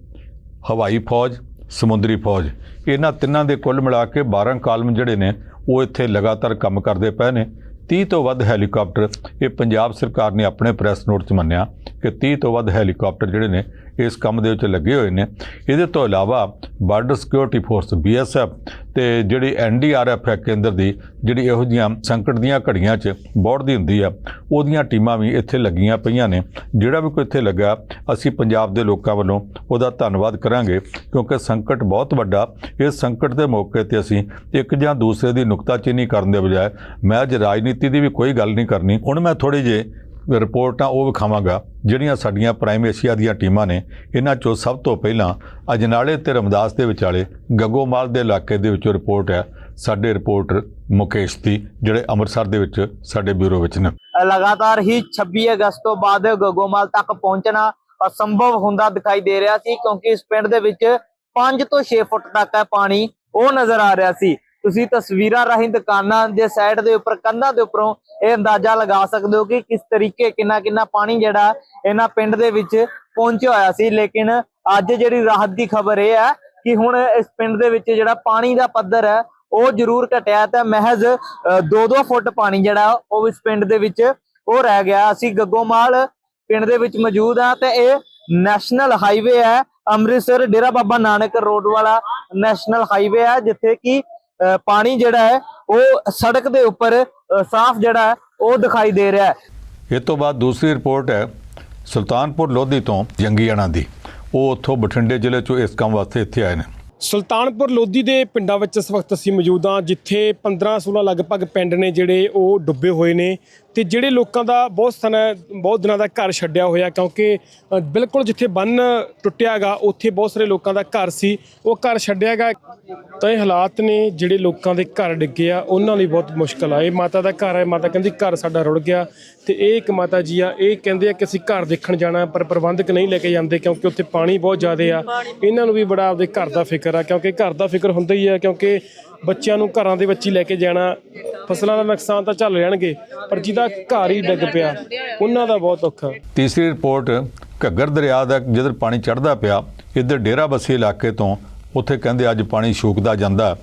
ਹਵਾਈ ਫੌਜ, ਸਮੁੰਦਰੀ ਫੌਜ, ਇਹਨਾਂ ਤਿੰਨਾਂ ਦੇ ਕੁੱਲ ਮਿਲਾ ਕੇ 12 ਕਾਲਮ ਜਿਹੜੇ ਨੇ, ਉਹ ਇੱਥੇ ਲਗਾਤਾਰ ਕੰਮ ਕਰਦੇ ਪਏ ਨੇ। 30 ਤੋਂ ਵੱਧ ਹੈਲੀਕਾਪਟਰ ਇਹ ਪੰਜਾਬ ਸਰਕਾਰ ਨੇ ਆਪਣੇ ਪ੍ਰੈਸ ਨੋਟ 'ਚ ਮੰਨਿਆ ਕਿ 30 ਤੋਂ ਵੱਧ ਹੈਲੀਕਾਪਟਰ ਜਿਹੜੇ ਨੇ, ਇਸ ਕੰਮ ਦੇ ਵਿੱਚ ਲੱਗੇ ਹੋਏ ਨੇ। ਇਹਦੇ ਤੋਂ ਇਲਾਵਾ ਬਾਰਡਰ ਸਿਕਿਉਰਿਟੀ ਫੋਰਸ ਬੀਐਸਐਫ ਤੇ ਜਿਹੜੀ ਐਨਡੀਆਰਐਫ ਹੈ ਕੇਂਦਰ ਦੀ, ਜਿਹੜੀ ਇਹੋ ਜਿਹੀਆਂ ਸੰਕਟ ਦੀਆਂ ਘੜੀਆਂ 'ਚ ਬੋੜਦੀ ਹੁੰਦੀ ਆ, ਉਹਦੀਆਂ ਟੀਮਾਂ ਵੀ ਇੱਥੇ ਲੱਗੀਆਂ ਪਈਆਂ ਨੇ। ਜਿਹੜਾ ਵੀ ਕੋਈ ਇੱਥੇ ਲੱਗਾ ਅਸੀਂ ਪੰਜਾਬ ਦੇ ਲੋਕਾਂ ਵੱਲੋਂ ਉਹਦਾ ਧੰਨਵਾਦ ਕਰਾਂਗੇ, ਕਿਉਂਕਿ ਸੰਕਟ ਬਹੁਤ ਵੱਡਾ। ਇਸ ਸੰਕਟ ਦੇ ਮੌਕੇ ਤੇ ਅਸੀਂ ਇੱਕ ਜਾਂ ਦੂਸਰੇ ਦੀ ਨੁਕਤਾਚੀਨੀ ਕਰਨ ਦੇ ਬਜਾਏ, ਮੈਂ ਅੱਜ ਰਾਜਨੀਤੀ ਦੀ ਵੀ ਕੋਈ ਗੱਲ ਨਹੀਂ ਕਰਨੀ। ਹੁਣ ਮੈਂ ਥੋੜੀ ਜਿਹੀ ਰਿਪੋਰਟਾਂ ਉਹ ਵਿਖਾਵਾਂਗਾ। ਜਿਹੜੀਆਂ ਸਾਡੀਆਂ ਪ੍ਰਾਈਮ ਏਸ਼ੀਆ ਦੀਆਂ ਟੀਮਾਂ ਨੇ, ਇਹਨਾਂ ਚੋਂ ਸਭ ਤੋਂ ਪਹਿਲਾਂ ਅਜਨਾਲੇ ਤੇ ਰਮਦਾਸ ਦੇ ਵਿਚਾਲੇ ਗੱਗੋਮਾਲ ਦੇ ਇਲਾਕੇ ਦੇ ਵਿੱਚੋਂ ਰਿਪੋਰਟ ਹੈ। ਸਾਡੇ ਰਿਪੋਰਟਰ ਮੁਕੇਸ਼ ਦੀ, ਜਿਹੜੇ ਅੰਮ੍ਰਿਤਸਰ ਦੇ ਵਿੱਚ ਸਾਡੇ ਬਿਊਰੋ ਵਿੱਚ ਨੇ। ਲਗਾਤਾਰ ਹੀ 26 ਅਗਸਤ ਤੋਂ ਬਾਅਦ ਗੱਗੋਮਾਲ ਤੱਕ ਪਹੁੰਚਣਾ ਅਸੰਭਵ ਹੁੰਦਾ ਦਿਖਾਈ ਦੇ ਰਿਹਾ ਸੀ, ਕਿਉਂਕਿ ਇਸ ਪਿੰਡ ਦੇ ਵਿੱਚ 5 ਤੋਂ 6 ਫੁੱਟ ਤੱਕ ਹੈ ਪਾਣੀ, ਉਹ ਨਜ਼ਰ ਆ ਰਿਹਾ ਸੀ। ਤੁਸੀਂ ਤਸਵੀਰਾਂ ਰਾਹੀਂ ਦੁਕਾਨਾਂ ਦੇ ਸਾਈਡ ਦੇ ਉੱਪਰ, ਕੰਧਾਂ ਦੇ ਉੱਪਰੋਂ ਇਹ ਅੰਦਾਜ਼ਾ ਲਗਾ ਸਕਦੇ ਹੋ ਕਿ ਕਿਸ ਤਰੀਕੇ ਕਿੰਨਾ ਕਿੰਨਾ ਪਾਣੀ ਜਿਹੜਾ ਇਹਨਾਂ ਪਿੰਡ ਦੇ ਵਿੱਚ ਪਹੁੰਚਿਆ ਹੋਇਆ ਸੀ। ਲੇਕਿਨ ਅੱਜ ਜਿਹੜੀ ਰਾਹਤ ਦੀ ਖਬਰ ਇਹ ਹੈ ਕਿ ਹੁਣ ਇਸ ਪਿੰਡ ਦੇ ਵਿੱਚ ਜਿਹੜਾ ਪਾਣੀ ਦਾ ਪੱਧਰ ਹੈ, ਉਹ ਜ਼ਰੂਰ ਘਟਿਆ ਤਾਂ ਮਹਿਜ਼ 2-2 ਫੁੱਟ ਪਾਣੀ ਜਿਹੜਾ ਉਹ ਇਸ ਪਿੰਡ ਦੇ ਵਿੱਚ ਉਹ ਰਹਿ ਗਿਆ। ਅਸੀਂ ਗੱਗੋਮਾਲ ਪਿੰਡ ਦੇ ਵਿੱਚ ਮੌਜੂਦ ਆ ਤੇ ਇਹ ਨੈਸ਼ਨਲ ਹਾਈਵੇ ਹੈ, ਅੰਮ੍ਰਿਤਸਰ ਡੇਰਾ ਬਾਬਾ ਨਾਨਕ ਰੋਡ ਵਾਲਾ ਨੈਸ਼ਨਲ ਹਾਈਵੇ ਹੈ, ਜਿੱਥੇ ਕਿ ਪਾਣੀ ਜਿਹੜਾ ਹੈ ਉਹ ਸੜਕ ਦੇ ਉੱਪਰ ਸਾਫ਼ ਜਿਹੜਾ ਹੈ ਉਹ ਦਿਖਾਈ ਦੇ ਰਿਹਾ ਹੈ। ਇਹ ਤੋਂ ਬਾਅਦ ਦੂਸਰੀ ਰਿਪੋਰਟ ਹੈ ਸੁਲਤਾਨਪੁਰ ਲੋਧੀ ਤੋਂ ਜੰਗੀਆਣਾ ਦੀ। ਉਹ ਉੱਥੋਂ ਬਠਿੰਡੇ ਜ਼ਿਲ੍ਹੇ ਚੋਂ ਇਸ ਕੰਮ ਵਾਸਤੇ ਇੱਥੇ ਆਏ ਨੇ। ਸੁਲਤਾਨਪੁਰ ਲੋਧੀ ਦੇ ਪਿੰਡਾਂ ਵਿੱਚ ਇਸ ਵਕਤ ਅਸੀਂ ਮੌਜੂਦ ਹਾਂ ਜਿੱਥੇ 15-16 ਲਗਭਗ ਪਿੰਡ ਨੇ ਜਿਹੜੇ ਉਹ ਡੁੱਬੇ ਹੋਏ ਨੇ। ਤੇ ਜਿਹੜੇ ਲੋਕਾਂ ਦਾ ਬਹੁਤ ਸਮਾਂ ਬਹੁਤ ਦਿਨਾਂ ਦਾ ਘਰ ਛੱਡਿਆ ਹੋਇਆ ਕਿਉਂਕਿ ਬਿਲਕੁਲ ਜਿੱਥੇ ਬੰਨ ਟੁੱਟਿਆਗਾ ਉੱਥੇ ਬਹੁਤ ਸਾਰੇ ਲੋਕਾਂ ਦਾ ਘਰ ਸੀ। ਉਹ ਘਰ ਛੱਡਿਆਗਾ। ਤਾਂ ਇਹ ਹਾਲਾਤ ਨੇ ਜਿਹੜੇ ਲੋਕਾਂ ਦੇ ਘਰ ਡਿੱਗੇ ਆ ਉਹਨਾਂ ਲਈ ਬਹੁਤ ਮੁਸ਼ਕਲ ਆ। ਇਹ ਮਾਤਾ ਦਾ ਘਰ ਹੈ ਮਾਤਾ ਕਹਿੰਦੀ ਘਰ ਸਾਡਾ ਰੁੜ ਗਿਆ। ਤੇ ਇਹ ਇੱਕ ਮਾਤਾ ਜੀ ਆ ਇਹ ਕਹਿੰਦੇ ਆ ਕਿ ਅਸੀਂ ਘਰ ਦੇਖਣ ਜਾਣਾ ਪਰ ਪ੍ਰਬੰਧਕ ਨਹੀਂ ਲੈ ਕੇ ਜਾਂਦੇ ਕਿਉਂਕਿ ਉੱਥੇ ਪਾਣੀ ਬਹੁਤ ਜ਼ਿਆਦਾ ਆ। ਇਹਨਾਂ ਨੂੰ ਵੀ ਬੜਾ ਆਪਦੇ ਘਰ ਦਾ ਫਿਕਰ ਆ ਕਿਉਂਕਿ ਘਰ ਦਾ ਫਿਕਰ ਹੁੰਦਾ ਹੀ ਆ ਕਿਉਂਕਿ ਬੱਚਿਆਂ ਨੂੰ ਘਰਾਂ ਦੇ ਵਿੱਚ ਹੀ ਲੈ ਕੇ ਜਾਣਾ, ਫਸਲਾਂ ਦਾ ਨੁਕਸਾਨ ਤਾਂ ਝੱਲ ਲੈਣਗੇ ਪਰ ਜਿਹਦਾ ਘਰ ਹੀ ਡਿੱਗ ਪਿਆ, ਉਹਨਾਂ ਦਾ ਬਹੁਤ ਔਖਾ। ਤੀਸਰੀ ਰਿਪੋਰਟ, ਘੱਗਰ ਦਰਿਆ ਦਾ ਜਦੋਂ ਪਾਣੀ ਚੜ੍ਹਦਾ ਪਿਆ, ਇੱਧਰ ਡੇਰਾ ਬੱਸੀ ਇਲਾਕੇ ਤੋਂ, ਉੱਥੇ ਕਹਿੰਦੇ ਅੱਜ ਪਾਣੀ ਸ਼ੂਕਦਾ ਜਾਂਦਾ।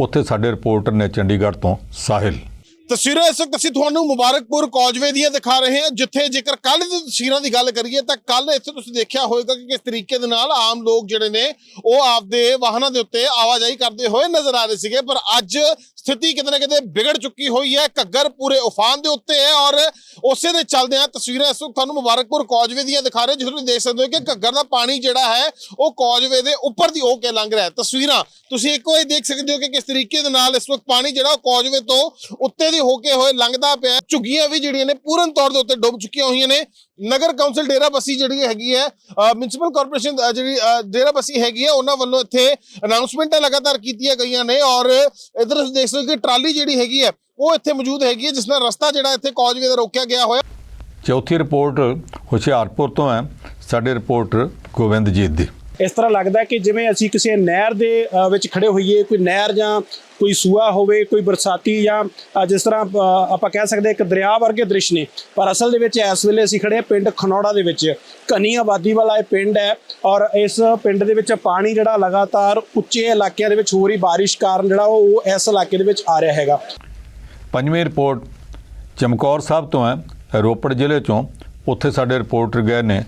ਉੱਥੇ ਸਾਡੇ ਰਿਪੋਰਟਰ ਨੇ ਚੰਡੀਗੜ੍ਹ ਤੋਂ ਸਾਹਿਲ। ਤਸਵੀਰਾਂ ਇਸ ਵਕਤ ਅਸੀਂ ਤੁਹਾਨੂੰ ਮੁਬਾਰਕਪੁਰ ਕਾਲਜਵੇ ਦੀਆਂ ਦਿਖਾ ਰਹੇ ਹਾਂ, ਜਿੱਥੇ ਜੇਕਰ ਕੱਲ ਦੀ ਤਸਵੀਰਾਂ ਦੀ ਗੱਲ ਕਰੀਏ ਤਾਂ ਕੱਲ ਇੱਥੇ ਤੁਸੀਂ ਦੇਖਿਆ ਹੋਵੇਗਾ ਕਿ ਕਿਸ ਤਰੀਕੇ ਦੇ ਨਾਲ ਆਮ ਲੋਕ ਜਿਹੜੇ ਨੇ ਉਹ ਆਪਦੇ ਵਾਹਨਾਂ ਦੇ ਉੱਤੇ ਆਵਾਜਾਈ ਕਰਦੇ ਹੋਏ ਨਜ਼ਰ ਆ ਰਹੇ ਸੀਗੇ, ਪਰ ਅੱਜ ਸਥਿਤੀ ਕਿਤੇ ਨਾ ਕਿਤੇ ਵਿਗੜ ਚੁੱਕੀ ਹੋਈ ਹੈ। ਘੱਗਰ ਪੂਰੇ ਉਫਾਨ ਦੇ ਉੱਤੇ ਹੈ ਔਰ ਉਸੇ ਦੇ ਚੱਲਦੇ ਆ ਤਸਵੀਰਾਂ ਇਸ ਵਕਤ ਤੁਹਾਨੂੰ ਮੁਬਾਰਕਪੁਰ ਕੌਜਵੇ ਦੀਆਂ ਦਿਖਾ ਰਹੇ ਜਿਸ ਨੂੰ ਦੇਖ ਸਕਦੇ ਹੋ ਕਿ ਘੱਗਰ ਦਾ ਪਾਣੀ ਜਿਹੜਾ ਹੈ, ਉਹ ਕੌਜਵੇ ਦੇ ਉੱਪਰ ਦੀ ਹੋ ਕੇ ਲੰਘ ਰਿਹਾ ਹੈ। ਤਸਵੀਰਾਂ ਤੁਸੀਂ ਇੱਕ ਵਾਰੀ ਦੇਖ ਸਕਦੇ ਹੋ ਕਿ ਕਿਸ ਤਰੀਕੇ ਦੇ ਨਾਲ ਇਸ ਵਕਤ ਪਾਣੀ ਜਿਹੜਾ ਉਹ ਕੌਜਵੇ ਤੋਂ ਉੱਤੇ ਦੀ ਹੋ ਕੇ ਹੋਏ ਲੰਘਦਾ ਪਿਆ ਝੁੱਗੀਆਂ ਵੀ ਜਿਹੜੀਆਂ ਨੇ, ਪੂਰਨ ਤੌਰ ਦੇ ਉੱਤੇ ਡੁੱਬ ਚੁੱਕੀਆਂ ਹੋਈਆਂ ਨੇ। ਨਗਰ ਕੌਂਸਲ ਡੇਰਾਬੱਸੀ ਜਿਹੜੀ ਹੈਗੀ ਹੈ ਮਿਊਨਿਸਪਲ ਕਾਰਪੋਰੇਸ਼ਨ ਜਿਹੜੀ ਡੇਰਾਬੱਸੀ ਹੈਗੀ ਹੈ, ਉਹਨਾਂ ਵੱਲੋਂ ਇੱਥੇ ਅਨਾਉਂਸਮੈਂਟਾਂ ਲਗਾਤਾਰ ਕੀਤੀਆਂ ਗਈਆਂ ਨੇ ਔਰ ਇਧਰ ਤੁਸੀਂ ਦੇਖ ਸਕਦੇ ਹੋ ਕਿ ਟਰਾਲੀ ਜਿਹੜੀ ਹੈਗੀ ਹੈ, ਉਹ ਇੱਥੇ ਮੌਜੂਦ ਹੈਗੀ ਹੈ, ਜਿਸ ਨਾਲ ਰਸਤਾ ਜਿਹੜਾ ਇੱਥੇ ਕੌਜਵੇ ਦਾ ਰੋਕਿਆ ਗਿਆ ਹੋਇਆ। ਚੌਥੀ ਰਿਪੋਰਟ ਹੁਸ਼ਿਆਰਪੁਰ ਤੋਂ ਹੈ, ਸਾਡੇ ਰਿਪੋਰਟਰ ਗੋਬਿੰਦਜੀਤ ਦੀ। ਇਸ ਤਰ੍ਹਾਂ ਲੱਗਦਾ ਕਿ ਜਿਵੇਂ ਅਸੀਂ ਕਿਸੇ ਨਹਿਰ ਦੇ ਵਿੱਚ ਖੜੇ ਹੋਈਏ, ਕੋਈ ਨਹਿਰ ਜਾਂ ਕੋਈ ਸੂਆ ਹੋਵੇ, ਕੋਈ ਬਰਸਾਤੀ ਜਾਂ ਜਿਸ ਤਰ੍ਹਾਂ ਆਪਾਂ ਕਹਿ ਸਕਦੇ ਇੱਕ ਦਰਿਆ ਵਰਗੇ ਦ੍ਰਿਸ਼ ਨੇ। ਪਰ ਅਸਲ ਦੇ ਵਿੱਚ ਇਸ ਵੇਲੇ ਅਸੀਂ ਖੜੇ ਹਾਂ ਪਿੰਡ ਖਨੌੜਾ ਦੇ ਵਿੱਚ। ਘਨੀ ਆਬਾਦੀ ਵਾਲਾ ਇਹ ਪਿੰਡ ਹੈ ਔਰ ਇਸ ਪਿੰਡ ਦੇ ਵਿੱਚ ਪਾਣੀ ਜਿਹੜਾ ਲਗਾਤਾਰ ਉੱਚੇ ਇਲਾਕਿਆਂ ਦੇ ਵਿੱਚ ਹੋ ਰਹੀ ਬਾਰਿਸ਼ ਕਾਰਨ ਜਿਹੜਾ ਉਹ ਉਹ ਇਸ ਇਲਾਕੇ ਦੇ ਵਿੱਚ ਆ ਰਿਹਾ ਹੈਗਾ। ਪੰਜਵੀਂ ਰਿਪੋਰਟ ਚਮਕੌਰ ਸਾਹਿਬ ਤੋਂ ਹੈ। ਰੋਪੜ ਜ਼ਿਲ੍ਹੇ ਚੋਂ ਉੱਥੇ ਸਾਡੇ ਰਿਪੋਰਟਰ ਗਏ ਨੇ।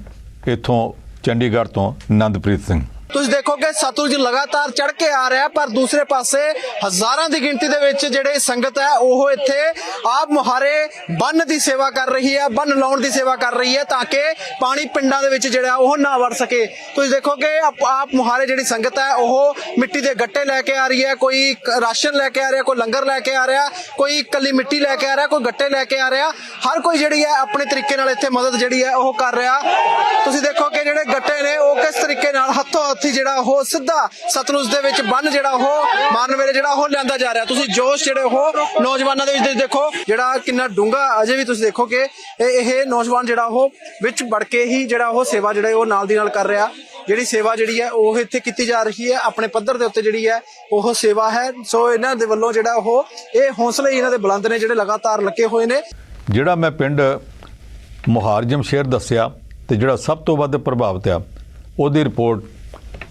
ਇੱਥੋਂ ਚੰਡੀਗੜ੍ਹ ਤੋਂ ਨੰਦਪ੍ਰੀਤ ਸਿੰਘ। ਤੁਸੀਂ ਦੇਖੋਗੇ ਸਤਲੁਜ ਲਗਾਤਾਰ ਚੜ ਕੇ ਆ ਰਿਹਾ, ਪਰ ਦੂਸਰੇ ਪਾਸੇ ਹਜ਼ਾਰਾਂ ਦੀ ਗਿਣਤੀ ਦੇ ਵਿੱਚ ਜਿਹੜੇ ਸੰਗਤ ਹੈ, ਉਹ ਇੱਥੇ ਆਪ ਮੁਹਾਰੇ ਬੰਨ ਦੀ ਸੇਵਾ ਕਰ ਰਹੀ ਹੈ, ਬੰਨ ਲਾਉਣ ਦੀ ਸੇਵਾ ਕਰ ਰਹੀ ਹੈ ਤਾਂ ਕਿ ਪਾਣੀ ਪਿੰਡਾਂ ਦੇ ਵਿੱਚ ਜਿਹੜਾ, ਉਹ ਨਾ ਵੜ ਸਕੇ। ਤੁਸੀਂ ਦੇਖੋਗੇ ਆਪ ਆਪ ਮੁਹਾਰੇ ਜਿਹੜੀ ਸੰਗਤ ਹੈ, ਉਹ ਮਿੱਟੀ ਦੇ ਗੱਟੇ ਲੈ ਕੇ ਆ ਰਹੀ ਹੈ, ਕੋਈ ਰਾਸ਼ਨ ਲੈ ਕੇ ਆ ਰਿਹਾ, ਕੋਈ ਲੰਗਰ ਲੈ ਕੇ ਆ ਰਿਹਾ, ਕੋਈ ਕੱਲੀ ਮਿੱਟੀ ਲੈ ਕੇ ਆ ਰਿਹਾ, ਕੋਈ ਗੱਟੇ ਲੈ ਕੇ ਆ ਰਿਹਾ। ਹਰ ਕੋਈ ਜਿਹੜੀ ਹੈ, ਆਪਣੇ ਤਰੀਕੇ ਨਾਲ ਇੱਥੇ ਮਦਦ ਜਿਹੜੀ ਹੈ, ਉਹ ਕਰ ਰਿਹਾ। ਤੁਸੀਂ ਦੇਖੋ ਕਿ ਜਿਹੜੇ ਗੱਟੇ ਨੇ, ਉਹ ਕਿਸ ਤਰੀਕੇ ਨਾਲ ਹੱਥੋਂ ਹੱਥੀ ਜਿਹੜਾ ਉਹ ਸਿੱਧਾ ਸਤਲੁਜ ਦੇ ਵਿੱਚ ਬੰਨ ਜਿਹੜਾ ਉਹ ਮਾਰਨ ਵੇਲੇ ਜਿਹੜਾ ਉਹ ਲਿਆਂਦਾ ਜਾ ਰਿਹਾ। ਤੁਸੀਂ ਜੋਸ਼ ਜਿਹੜੇ ਉਹ ਨੌਜਵਾਨਾਂ ਦੇ ਵਿੱਚ ਦੇਖੋ, ਜਿਹੜਾ ਕਿੰਨਾ ਡੂੰਗਾ ਅਜੇ ਵੀ ਤੁਸੀਂ ਦੇਖੋ ਕਿ ਇਹ ਨੌਜਵਾਨ ਜਿਹੜਾ ਉਹ ਵਿੱਚ ਵੜ ਕੇ ਹੀ ਜਿਹੜਾ ਉਹ ਸੇਵਾ ਜਿਹੜੇ ਉਹ ਨਾਲ ਦੀ ਨਾਲ ਕਰ ਰਿਹਾ। ਜਿਹੜੀ ਸੇਵਾ ਜਿਹੜੀ ਹੈ, ਉਹ ਇੱਥੇ ਕੀਤੀ ਜਾ ਰਹੀ ਹੈ। ਆਪਣੇ ਪੱਧਰ ਦੇ ਉੱਤੇ ਜਿਹੜੀ ਹੈ, ਉਹ ਸੇਵਾ ਹੈ। ਸੋ ਇਹਨਾਂ ਦੇ ਵੱਲੋਂ ਜਿਹੜਾ ਉਹ ਇਹ ਹੌਸਲੇ ਇਹਨਾਂ ਦੇ ਬੁਲੰਦ ਨੇ ਜਿਹੜੇ ਲਗਾਤਾਰ ਲੱਗੇ ਹੋਏ ਨੇ। ਜਿਹੜਾ ਮੈਂ ਪਿੰਡ ਮੁਹਾਰਜਮ ਸ਼ਹਿਰ ਦੱਸਿਆ ਤੇ ਜਿਹੜਾ ਸਭ ਤੋਂ ਵੱਧ ਪ੍ਰਭਾਵਿਤ ਆ, ਉਹਦੀ ਰਿਪੋਰਟ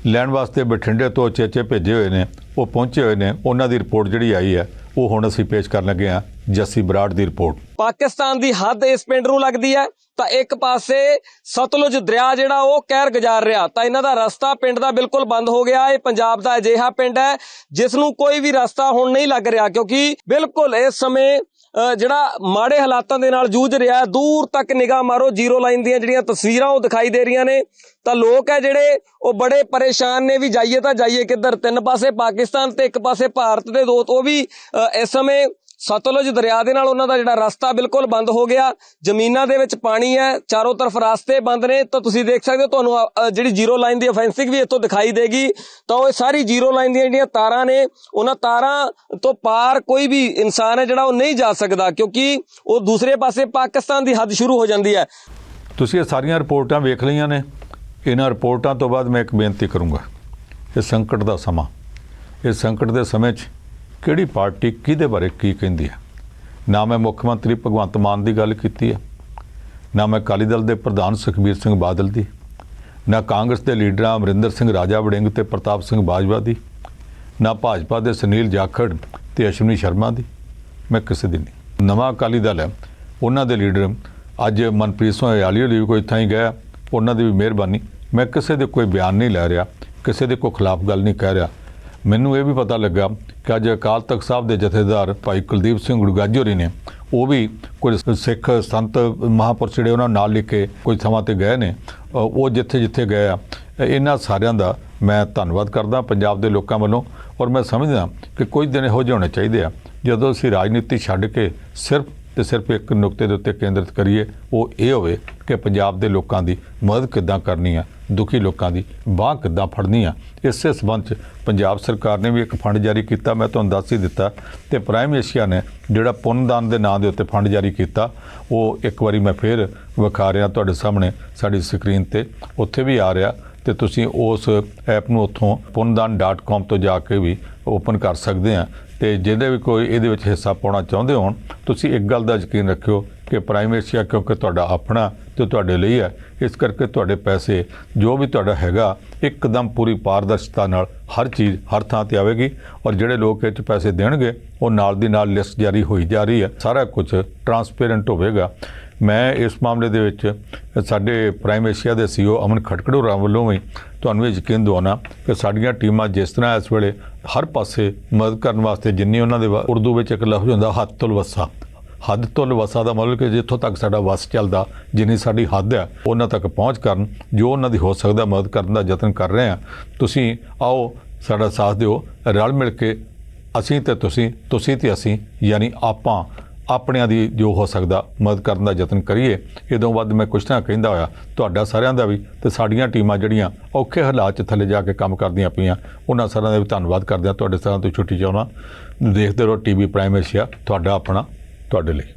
ਲੈਣ ਵਾਸਤੇ ਬਠਿੰਡੇ ਤੋਂ ਚੇਚੇ ਭੇਜੇ ਹੋਏ ਨੇ, ਉਹ ਪਹੁੰਚੇ ਹੋਏ ਨੇ, ਉਹਨਾਂ ਦੀ ਰਿਪੋਰਟ ਜਿਹੜੀ ਆਈ ਹੈ, ਉਹ ਹੁਣ ਅਸੀਂ ਪੇਸ਼ ਕਰਨ ਲੱਗੇ ਆ ਜੱਸੀ ਬਰਾੜ ਦੀ ਰਿਪੋਰਟ। ਪਾਕਿਸਤਾਨ ਦੀ ਹੱਦ ਇਸ ਪਿੰਡ ਨੂੰ ਲੱਗਦੀ ਹੈ, ਤਾਂ ਇੱਕ ਪਾਸੇ ਸਤਲੁਜ ਦਰਿਆ ਜਿਹੜਾ ਉਹ ਕਹਿਰ ਗੁਜ਼ਾਰ ਰਿਹਾ, ਤਾਂ ਇਹਨਾਂ ਦਾ ਰਸਤਾ ਪਿੰਡ ਦਾ ਬਿਲਕੁਲ ਬੰਦ ਹੋ ਗਿਆ, ਇਹ ਪੰਜਾਬ ਦਾ ਅਜਿਹਾ ਪਿੰਡ ਹੈ, ਜਿਸ ਨੂੰ ਕੋਈ ਵੀ ਰਸਤਾ ਹੁਣ ਨਹੀਂ ਲੱਗ ਰਿਹਾ, ਕਿਉਂਕਿ ਬਿਲਕੁਲ ਇਸ ਸਮੇਂ ਜਿਹੜਾ ਮਾੜੇ ਹਾਲਾਤਾਂ ਦੇ ਨਾਲ ਜੂਝ ਰਿਹਾ ਦੂਰ ਤੱਕ ਨਿਗਾਹ ਮਾਰੋ ਜ਼ੀਰੋ ਲਾਈਨ ਦੀਆਂ ਜਿਹੜੀਆਂ ਤਸਵੀਰਾਂ ਉਹ ਦਿਖਾਈ ਦੇ ਰਹੀਆਂ ਨੇ। ਤਾਂ ਲੋਕ ਹੈ ਜਿਹੜੇ ਉਹ ਬੜੇ ਪਰੇਸ਼ਾਨ ਨੇ ਵੀ ਜਾਈਏ ਤਾਂ ਜਾਈਏ ਕਿੱਧਰ। ਤਿੰਨ ਪਾਸੇ ਪਾਕਿਸਤਾਨ ਤੇ ਇੱਕ ਪਾਸੇ ਭਾਰਤ ਦੇ ਦੋ ਉਹ ਵੀ ਅ, ਇਸ ਸਮੇਂ ਸਤਲੁਜ ਦਰਿਆ ਦੇ ਨਾਲ ਉਹਨਾਂ ਦਾ ਜਿਹੜਾ ਰਸਤਾ ਬਿਲਕੁਲ ਬੰਦ ਹੋ ਗਿਆ। ਜ਼ਮੀਨਾਂ ਦੇ ਵਿੱਚ ਪਾਣੀ ਹੈ, ਚਾਰੋਂ ਤਰਫ ਰਸਤੇ ਬੰਦ ਨੇ। ਤਾਂ ਤੁਸੀਂ ਦੇਖ ਸਕਦੇ ਹੋ, ਤੁਹਾਨੂੰ ਜਿਹੜੀ ਜ਼ੀਰੋ ਲਾਈਨ ਦੀ ਅਫੈਂਸਿੰਗ ਵੀ ਇੱਥੋਂ ਦਿਖਾਈ ਦੇਗੀ। ਤਾਂ ਉਹ ਸਾਰੀ ਜ਼ੀਰੋ ਲਾਈਨ ਦੀਆਂ ਜਿਹੜੀਆਂ ਤਾਰਾਂ ਨੇ, ਉਹਨਾਂ ਤਾਰਾਂ ਤੋਂ ਪਾਰ ਕੋਈ ਵੀ ਇਨਸਾਨ ਹੈ ਜਿਹੜਾ ਉਹ ਨਹੀਂ ਜਾ ਸਕਦਾ, ਕਿਉਂਕਿ ਉਹ ਦੂਸਰੇ ਪਾਸੇ ਪਾਕਿਸਤਾਨ ਦੀ ਹੱਦ ਸ਼ੁਰੂ ਹੋ ਜਾਂਦੀ ਹੈ। ਤੁਸੀਂ ਇਹ ਸਾਰੀਆਂ ਰਿਪੋਰਟਾਂ ਵੇਖ ਲਈਆਂ ਨੇ। ਇਹਨਾਂ ਰਿਪੋਰਟਾਂ ਤੋਂ ਬਾਅਦ ਮੈਂ ਇੱਕ ਬੇਨਤੀ ਕਰੂੰਗਾ ਇਹ ਸੰਕਟ ਦਾ ਸਮਾਂ। ਇਸ ਸੰਕਟ ਦੇ ਸਮੇਂ 'ਚ ਕਿਹੜੀ ਪਾਰਟੀ ਕਿਹਦੇ ਬਾਰੇ ਕੀ ਕਹਿੰਦੀ ਹੈ? ਨਾ ਮੈਂ ਮੁੱਖ ਮੰਤਰੀ ਭਗਵੰਤ ਮਾਨ ਦੀ ਗੱਲ ਕੀਤੀ ਹੈ, ਨਾ ਮੈਂ ਅਕਾਲੀ ਦਲ ਦੇ ਪ੍ਰਧਾਨ ਸੁਖਬੀਰ ਸਿੰਘ ਬਾਦਲ ਦੀ, ਨਾ ਕਾਂਗਰਸ ਦੇ ਲੀਡਰਾਂ ਅਮਰਿੰਦਰ ਸਿੰਘ ਰਾਜਾ ਵੜਿੰਗ ਤੇ ਪ੍ਰਤਾਪ ਸਿੰਘ ਬਾਜਵਾ ਦੀ, ਨਾ ਭਾਜਪਾ ਦੇ ਸੁਨੀਲ ਜਾਖੜ ਤੇ ਅਸ਼ਵਨੀ ਸ਼ਰਮਾ ਦੀ, ਮੈਂ ਕਿਸੇ ਦੀ ਨਹੀਂ। ਨਵਾਂ ਅਕਾਲੀ ਦਲ ਹੈ, ਉਹਨਾਂ ਦੇ ਲੀਡਰ ਅੱਜ ਮਨਪ੍ਰੀਤ ਸਿੰਘ ਅਯਾਲੀ ਲਈ ਵੀ ਕੋਈ ਥਾਂ ਹੀ ਗਿਆ ਉਹਨਾਂ ਦੀ ਵੀ ਮਿਹਰਬਾਨੀ। ਮੈਂ ਕਿਸੇ ਦੇ ਕੋਈ ਬਿਆਨ ਨਹੀਂ ਲੈ ਰਿਹਾ, ਕਿਸੇ ਦੇ ਕੋਈ ਖਿਲਾਫ ਗੱਲ ਨਹੀਂ ਕਹਿ ਰਿਹਾ। ਮੈਨੂੰ ਇਹ ਵੀ ਪਤਾ ਲੱਗਾ ਕਿ ਅੱਜ ਅਕਾਲ ਤਖਤ ਸਾਹਿਬ ਦੇ ਜਥੇਦਾਰ ਭਾਈ ਕੁਲਦੀਪ ਸਿੰਘ ਗੁਰਗਾਜੀ ਨੇ, ਉਹ ਵੀ ਕੁਝ ਸਿੱਖ ਸੰਤ ਮਹਾਂਪੁਰਸ਼ ਜਿਹੜੇ ਉਹਨਾਂ ਨਾਲ ਲਿਖ ਕੇ ਕੁਝ ਥਾਵਾਂ ਤੇ ਗਏ ਨੇ ਉਹ ਜਿੱਥੇ ਜਿੱਥੇ ਗਏ ਆ ਇਹਨਾਂ ਸਾਰਿਆਂ ਦਾ ਮੈਂ ਧੰਨਵਾਦ ਕਰਦਾ ਪੰਜਾਬ ਦੇ ਲੋਕਾਂ ਵੱਲੋਂ ਔਰ ਮੈਂ ਸਮਝਦਾ ਕਿ ਕੁਝ ਦਿਨ ਇਹੋ ਜਿਹੇ ਹੋਣੇ ਚਾਹੀਦੇ ਆ, ਜਦੋਂ ਅਸੀਂ ਰਾਜਨੀਤੀ ਛੱਡ ਕੇ ਸਿਰਫ ਤੇ ਸਿਰਫ ਇੱਕ ਨੁਕਤੇ ਦੇ ਉੱਤੇ ਕੇਂਦਰਿਤ ਕਰੀਏ, ਉਹ ਇਹ ਹੋਵੇ ਕਿ ਪੰਜਾਬ ਦੇ ਲੋਕਾਂ ਦੀ ਮਦਦ ਕਿੱਦਾਂ ਕਰਨੀ ਹੈ ਦੁਖੀ ਲੋਕਾਂ ਦੀ ਬਾਹ ਕਿੱਦਾਂ ਫੜਨੀ ਆ? ਇਸੇ ਸਬੰਧ ਚ ਪੰਜਾਬ ਸਰਕਾਰ ਨੇ ਵੀ ਇੱਕ ਫੰਡ ਜਾਰੀ ਕੀਤਾ। ਮੈਂ ਤੁਹਾਨੂੰ ਦੱਸ ਹੀ ਦਿੱਤਾ ਤੇ ਪ੍ਰਾਈਮ ਏਸ਼ੀਆ ਨੇ ਜਿਹੜਾ ਪੁੰਨਦਾਨ ਦੇ ਨਾਂ ਦੇ ਉੱਤੇ ਫੰਡ ਜਾਰੀ ਕੀਤਾ, ਉਹ ਇੱਕ ਵਾਰੀ ਮੈਂ ਫੇਰ ਵਿਖਾ ਰਿਹਾ ਤੁਹਾਡੇ ਸਾਹਮਣੇ ਸਾਡੀ ਸਕਰੀਨ ਤੇ। ਉੱਥੇ ਵੀ ਆ ਰਿਹਾ ਤੇ ਤੁਸੀਂ ਉਸ ਐਪ ਨੂੰ ਉੱਥੋਂ pundan.com ਤੋਂ ਜਾ ਕੇ ਵੀ ਓਪਨ ਕਰ ਸਕਦੇ ਆ। ਤੇ ਜਿਹਦੇ ਵੀ ਕੋਈ ਇਹਦੇ ਵਿੱਚ ਹਿੱਸਾ ਪਾਉਣਾ ਚਾਹੁੰਦੇ ਹੋਣ, ਤੁਸੀਂ ਇੱਕ ਗੱਲ ਦਾ ਯਕੀਨ ਰੱਖਿਓ ਕਿ ਪ੍ਰਾਈਮ ਏਸ਼ੀਆ ਕਿਉਂਕਿ ਤੁਹਾਡਾ ਆਪਣਾ ਤੇ ਤੁਹਾਡੇ ਲਈ ਹੈ। ਇਸ ਕਰਕੇ ਤੁਹਾਡੇ ਪੈਸੇ ਜੋ ਵੀ ਤੁਹਾਡਾ ਹੈਗਾ, ਇੱਕਦਮ ਪੂਰੀ ਪਾਰਦਰਸ਼ਤਾ ਨਾਲ ਹਰ ਚੀਜ਼ ਹਰ ਥਾਂ ਤੇ ਆਵੇਗੀ ਔਰ ਜਿਹੜੇ ਲੋਕ ਇਹ 'ਚ ਪੈਸੇ ਦੇਣਗੇ, ਉਹ ਨਾਲ ਦੀ ਨਾਲ ਲਿਸਟ ਜਾਰੀ ਹੋਈ ਜਾ ਰਹੀ ਹੈ। ਸਾਰਾ ਕੁਝ ਟਰਾਂਸਪੇਰੈਂਟ ਹੋਵੇਗਾ। ਮੈਂ ਇਸ ਮਾਮਲੇ ਦੇ ਵਿੱਚ ਸਾਡੇ ਪ੍ਰਾਈਮ ਏਸ਼ੀਆ ਦੇ ਸੀਓ ਅਮਨ ਖਟਕੜੂ ਰਾਮ ਵੱਲੋਂ ਵੀ ਤੁਹਾਨੂੰ ਇਹ ਯਕੀਨ ਦਿਵਾਉਣਾ ਕਿ ਸਾਡੀਆਂ ਟੀਮਾਂ ਜਿਸ ਤਰ੍ਹਾਂ ਇਸ ਵੇਲੇ ਹਰ ਪਾਸੇ ਮਦਦ ਕਰਨ ਵਾਸਤੇ ਜਿੰਨੀ ਉਹਨਾਂ ਦੇ ਵਾ- ਉਰਦੂ ਵਿੱਚ ਇੱਕ ਲਫ਼ਜ਼ ਹੁੰਦਾ, ਹੱਥ ਤੁਲ ਵਸਾ। ਹੱਦ ਤੋਂ ਵਸਾ ਦਾ ਮਤਲਬ ਕਿ ਜਿੱਥੋਂ ਤੱਕ ਸਾਡਾ ਵਸ ਚੱਲਦਾ, ਜਿੰਨੀ ਸਾਡੀ ਹੱਦ ਹੈ, ਉਹਨਾਂ ਤੱਕ ਪਹੁੰਚ ਕਰਨ, ਜੋ ਉਹਨਾਂ ਦੀ ਹੋ ਸਕਦਾ ਮਦਦ ਕਰਨ ਦਾ ਯਤਨ ਕਰ ਰਹੇ ਹਾਂ। ਤੁਸੀਂ ਆਓ, ਸਾਡਾ ਸਾਥ ਦਿਓ, ਰਲ ਮਿਲ ਕੇ ਅਸੀਂ ਤੇ ਤੁਸੀਂ ਤੁਸੀਂ ਤੇ ਅਸੀਂ, ਯਾਨੀ ਆਪਾਂ, ਆਪਣਿਆਂ ਦੀ ਜੋ ਹੋ ਸਕਦਾ ਮਦਦ ਕਰਨ ਦਾ ਯਤਨ ਕਰੀਏ। ਇਦੋਂ ਵੱਧ ਮੈਂ ਕੁਛ ਨਾ ਕਹਿੰਦਾ ਹੋਇਆ। ਤੁਹਾਡਾ ਸਾਰਿਆਂ ਦਾ ਵੀ ਤੇ ਸਾਡੀਆਂ ਟੀਮਾਂ ਜਿਹੜੀਆਂ ਔਖੇ ਹਾਲਾਤ 'ਚ ਥੱਲੇ ਜਾ ਕੇ ਕੰਮ ਕਰਦੀਆਂ ਪਈਆਂ, ਉਹਨਾਂ ਸਾਰਿਆਂ ਦਾ ਵੀ ਧੰਨਵਾਦ ਕਰਦੇ ਹਾਂ। ਤੁਹਾਡੇ ਸਾਰਿਆਂ ਤੋਂ ਛੁੱਟੀ ਚਾਹੁੰਦਾ। ਦੇਖਦੇ ਰਹੋ ਟੀਵੀ ਪ੍ਰਾਈਮ ਏਸ਼ੀਆ ਤੁਹਾਡਾ ਆਪਣਾ ਤੁਹਾਡੇ ਲਈ।